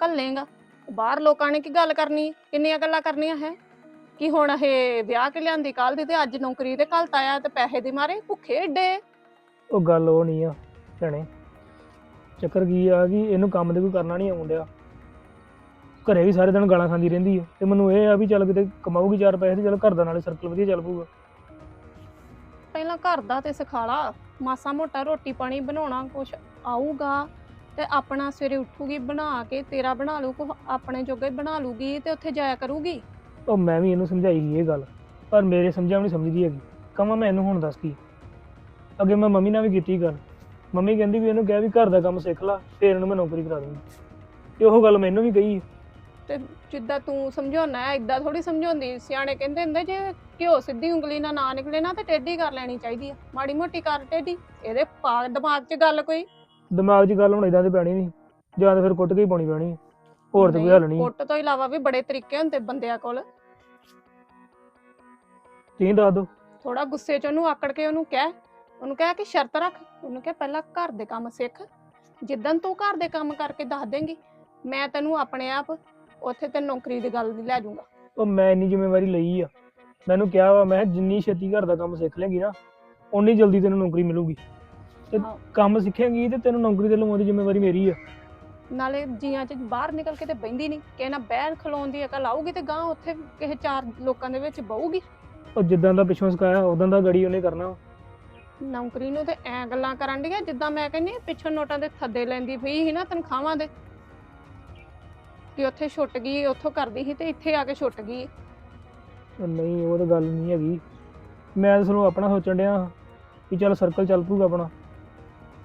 ਘੱਲੇਗਾ। ਬਾਹਰ ਲੋਕਾਂ ਨੇ ਕੀ ਗੱਲ ਕਰਨੀ? ਕਿੰਨੀਆਂ ਗੱਲਾਂ ਕਰਨੀਆਂ ਹੈ? ਕਿ ਹੁਣ ਇਹ ਵਿਆਹ ਕੇ ਲਿਆਂਦੀ ਕੱਲ ਦੀ ਤੇ ਅੱਜ ਨੌਕਰੀ ਤੇ ਘਲਤਾ ਆ ਤੇ ਪੈਸੇ ਦੀ ਮਾਰੇ ਭੁੱਖੇ ਏਡੇ। ਉਹ ਗੱਲ ਉਹ ਨਹੀਂ ਆ ਭੈਣੇ। ਚੱਕਰ ਕੀ ਆ ਕਿ ਇਹਨੂੰ ਕੰਮ ਤੇ ਕੋਈ ਕਰਨਾ ਨਹੀਂ ਆਉਂਦਿਆ ਘਰੇ ਵੀ ਸਾਰੇ ਦਿਨ ਗਾਲਾਂ ਖਾਂਦੀ ਰਹਿੰਦੀ ਹੈ ਤੇ ਮੈਨੂੰ ਇਹ ਆ ਵੀ ਚੱਲ ਕਿਤੇ ਕਮਾਊਗੀ ਚਾਰ ਪੈਸੇ ਤੇ ਚੱਲ ਘਰ ਦਾ ਨਾਲੇ ਸਰਕਲ ਵਧੀਆ ਚੱਲ ਪਊਗਾ। ਪਹਿਲਾਂ ਘਰ ਦਾ ਤੇ ਸਿਖਾਲਾ ਮਾਸਾ ਮੋਟਾ ਰੋਟੀ ਪਾਣੀ ਬਣਾਉਣਾ ਕੁਛ ਆਊਗਾ ਤੇ ਆਪਣਾ ਸਵੇਰੇ ਉੱਠੂਗੀ ਬਣਾ ਕੇ ਤੇਰਾ ਬਣਾ ਲੂ ਕੁਛ ਆਪਣੇ ਜੋਗਾ ਹੀ ਬਣਾ ਲੂਗੀ ਤੇ ਉੱਥੇ ਜਾਇਆ ਕਰੂਗੀ। ਉਹ ਮੈਂ ਵੀ ਇਹਨੂੰ ਸਮਝਾਈ ਸੀ ਇਹ ਗੱਲ ਪਰ ਮੇਰੇ ਸਮਝਿਆ ਨਹੀਂ ਸਮਝਦੀ ਹੈਗੀ। ਕਹਾਂ ਮੈਂ ਇਹਨੂੰ ਹੁਣ ਦੱਸ ਕੀ ਅੱਗੇ ਮੈਂ ਮੰਮੀ ਨਾਲ ਵੀ ਕੀਤੀ ਗੱਲ। ਮੰਮੀ ਕਹਿੰਦੀ ਵੀ ਇਹਨੂੰ ਕਿਹਾ ਵੀ ਘਰ ਦਾ ਕੰਮ ਸਿੱਖ ਲਾ ਫੇਰ ਇਹਨੂੰ ਮੈਂ ਨੌਕਰੀ ਕਰਾ ਦੂੰਗੀ। ਤੇ ਉਹ ਗੱਲ ਮੈਨੂੰ ਵੀ ਕਹੀ। ਤੇ ਜਿੱਦਾਂ ਤੂੰ ਸਮਝਾਉਣਾ ਹੈ ਇਦਾਂ ਥੋੜੀ ਸਮਝਾਉਂਦੀ। ਸਿਆਣੇ ਕਹਿੰਦੇ ਹੁੰਦੇ ਜੇ ਘਿਓ ਸਿੱਧੀ ਉਂਗਲੀ ਨਾਲ ਨਾ ਨਿਕਲੇ ਨਾ ਤੇ ਟੇਢੀ ਕਰ ਲੈਣੀ ਚਾਹੀਦੀ ਆ। ਮਾੜੀ ਮੋਟੀ ਕਰ ਟੇਢੀ ਇਹਦੇ ਪਾ ਦਿਮਾਗ 'ਚ ਗੱਲ ਕੋਈ? ਦਿਮਾਗ 'ਚ ਗੱਲ ਹੁਣ ਇਦਾਂ ਤੇ ਪੈਣੀ ਨਹੀਂ ਜਾਂ ਤਾਂ ਫਿਰ ਕੁੱਟ ਕੇ ਹੀ ਪਾਉਣੀ ਪੈਣੀ ਹੈ। ਹੋਰ ਤਾਂ ਕੋਈ ਹੱਲ ਨਹੀਂ। ਕੁੱਟ ਤੋਂ ਇਲਾਵਾ ਵੀ ਬੜੇ ਤਰੀਕੇ ਹੁੰਦੇ ਬੰਦਿਆਂ ਕੋਲ। ਤੁਸੀਂ ਦੱਸ ਦਿਓ। ਥੋੜਾ ਗੁੱਸੇ 'ਚ ਉਹਨੂੰ ਆਕੜ ਕੇ ਉਹਨੂੰ ਕਹਿ। ਉਹਨੂੰ ਕਹਿ ਕਿ ਸ਼ਰਤ ਰੱਖ। ਉਹਨੂੰ ਕਹਿ ਪਹਿਲਾਂ ਘਰ ਦੇ ਕੰਮ ਸਿੱਖ। ਜਿੱਦਣ ਤੂੰ ਘਰ ਦੇ ਕੰਮ ਕਰਕੇ ਦੱਸ ਦੇਂਗੀ ਮੈਂ ਤੈਨੂੰ ਆਪਣੇ ਆਪ ਉੱਥੇ ਤੇ ਨੌਕਰੀ ਦੀ ਗੱਲ ਨਹੀਂ ਲੈ ਜਾਊਂਗਾ। ਉਹ ਮੈਂ ਇੰਨੀ ਜ਼ਿੰਮੇਵਾਰੀ ਲਈ ਆ। ਮੈਨੂੰ ਕਿਹਾ ਵਾ ਮੈਂ ਕਿਹਾ ਜਿੰਨੀ ਛੇਤੀ ਘਰ ਦਾ ਕੰਮ ਸਿੱਖ ਲੇਗੀ ਨਾ ਓਨੀ ਜਲਦੀ ਤੈਨੂੰ ਨੌਕਰੀ ਮਿਲੂਗੀ। ਤੇ ਹਾਂ। ਕੰਮ ਸਿੱਖੇਂਗੀ ਤੇ ਤੈਨੂੰ ਨੌਕਰੀ ਤੇ ਲਵਾਉਣ ਦੀ ਜ਼ਿੰਮੇਵਾਰੀ ਮੇਰੀ ਆ। ਨਾਲੇ ਜੀਆਂ 'ਚ ਬਾਹਰ ਨਿਕਲ ਕੇ ਤੇ ਬੈੰਦੀ ਨਹੀਂ। ਕਿਸੇ ਨਾਲ ਬਹਿਣ ਖਲੋਣ ਦੀ ਅਕਲ ਆਊਗੀ ਤੇ ਗਾਂ ਉੱਥੇ ਕਿਸੇ ਚਾਰ ਲੋਕਾਂ ਦੇ ਵਿੱਚ ਬਹੂਗੀ। ਉਹ ਜਿੱਦਾਂ ਦਾ ਪਿੱਛੋਂ ਸਿਖਾਇਆ ਉਦਾਂ ਦਾ ਗੜੀ ਉਹਨੇ ਕਰਨਾ। ਨੌਕਰੀ ਨੂੰ ਤੇ ਐ ਗੱਲਾਂ ਕਰਨ ਡੀਆਂ ਜਿੱਦਾਂ ਮੈਂ ਕਹਿੰਨੀ ਪਿੱਛੋਂ ਨੋਟਾਂ ਦੇ ਥੱਦੇ ਲੈਂਦੀ ਪਈ ਸੀ ਨਾ ਤਨਖਾਹਾਂ ਦੇ। ਕਿ ਉੱਥੇ ਛੁੱਟ ਗਈ ਉੱਥੋਂ ਕਰਦੀ ਸੀ ਤੇ ਇੱਥੇ ਆ ਕੇ ਛੁੱਟ ਗਈ। ਉਹ ਨਹੀਂ ਉਹ ਤਾਂ ਗੱਲ ਨਹੀਂ ਹੈਗੀ। ਮੈਂ ਤਾਂ ਚਲੋ ਆਪਣਾ ਸੋਚਣ ਡਿਆ ਕਿ ਚੱਲ ਸਰਕਲ ਚੱਲ ਪੂਗਾ ਆਪਣਾ।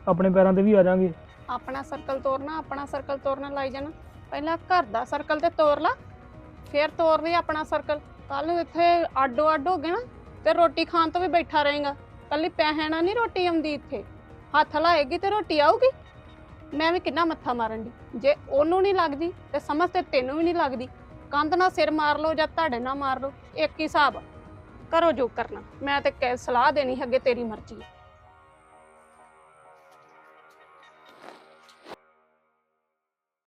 ਆਪਣੇ ਪੈਰਾਂ ਤੇ ਵੀ ਆ ਜਾਾਂਗੇ। ਆਪਣਾ ਸਰਕਲ ਤੋਰਨਾ, ਆਪਣਾ ਸਰਕਲ ਤੋਰਨਾ ਲਾਈ ਜਾਣਾ। ਪਹਿਲਾਂ ਘਰ ਦਾ ਸਰਕਲ ਤੇ ਤੋਰ ਲਾ, ਫਿਰ ਤੋਰ ਲਈ ਆਪਣਾ ਸਰਕਲ ਕੱਲ ਇੱਥੇ ਆਡੋ ਆਡ ਹੋ ਗਏ ਨਾ, ਤੇ ਰੋਟੀ ਖਾਣ ਤੋਂ ਵੀ ਬੈਠਾ ਰਹੇਗਾ। ਕੱਲੀ ਪੈਸੇ ਨਾਲ ਨਹੀਂ ਰੋਟੀ ਆਉਂਦੀ ਇੱਥੇ। ਹੱਥ ਲਾਏਗੀ ਤੇ ਰੋਟੀ ਆਊਗੀ? ਮੈਂ ਵੀ ਕਿੰਨਾ ਮੱਥਾ ਮਾਰਨ ਦੀ ਜੇ ਉਹਨੂੰ ਨਹੀਂ ਲੱਗਦੀ, ਤੇ ਸਮਝ ਤੇ ਤੈਨੂੰ ਵੀ ਨਹੀਂ ਲੱਗਦੀ। ਕੰਧ ਨਾਲ ਸਿਰ ਮਾਰ ਲਓ ਜਾਂ ਤੁਹਾਡੇ ਨਾਲ ਮਾਰ ਲਓ, ਇੱਕ ਹੀ ਹਿਸਾਬ। ਆ। ਕਰੋ ਜੋ ਕਰਨਾ, ਮੈਂ ਤੇ ਕਹਿ- ਸਲਾਹ ਦੇਣੀ ਅੱਗੇ ਤੇਰੀ ਮਰਜ਼ੀ। ਹੈ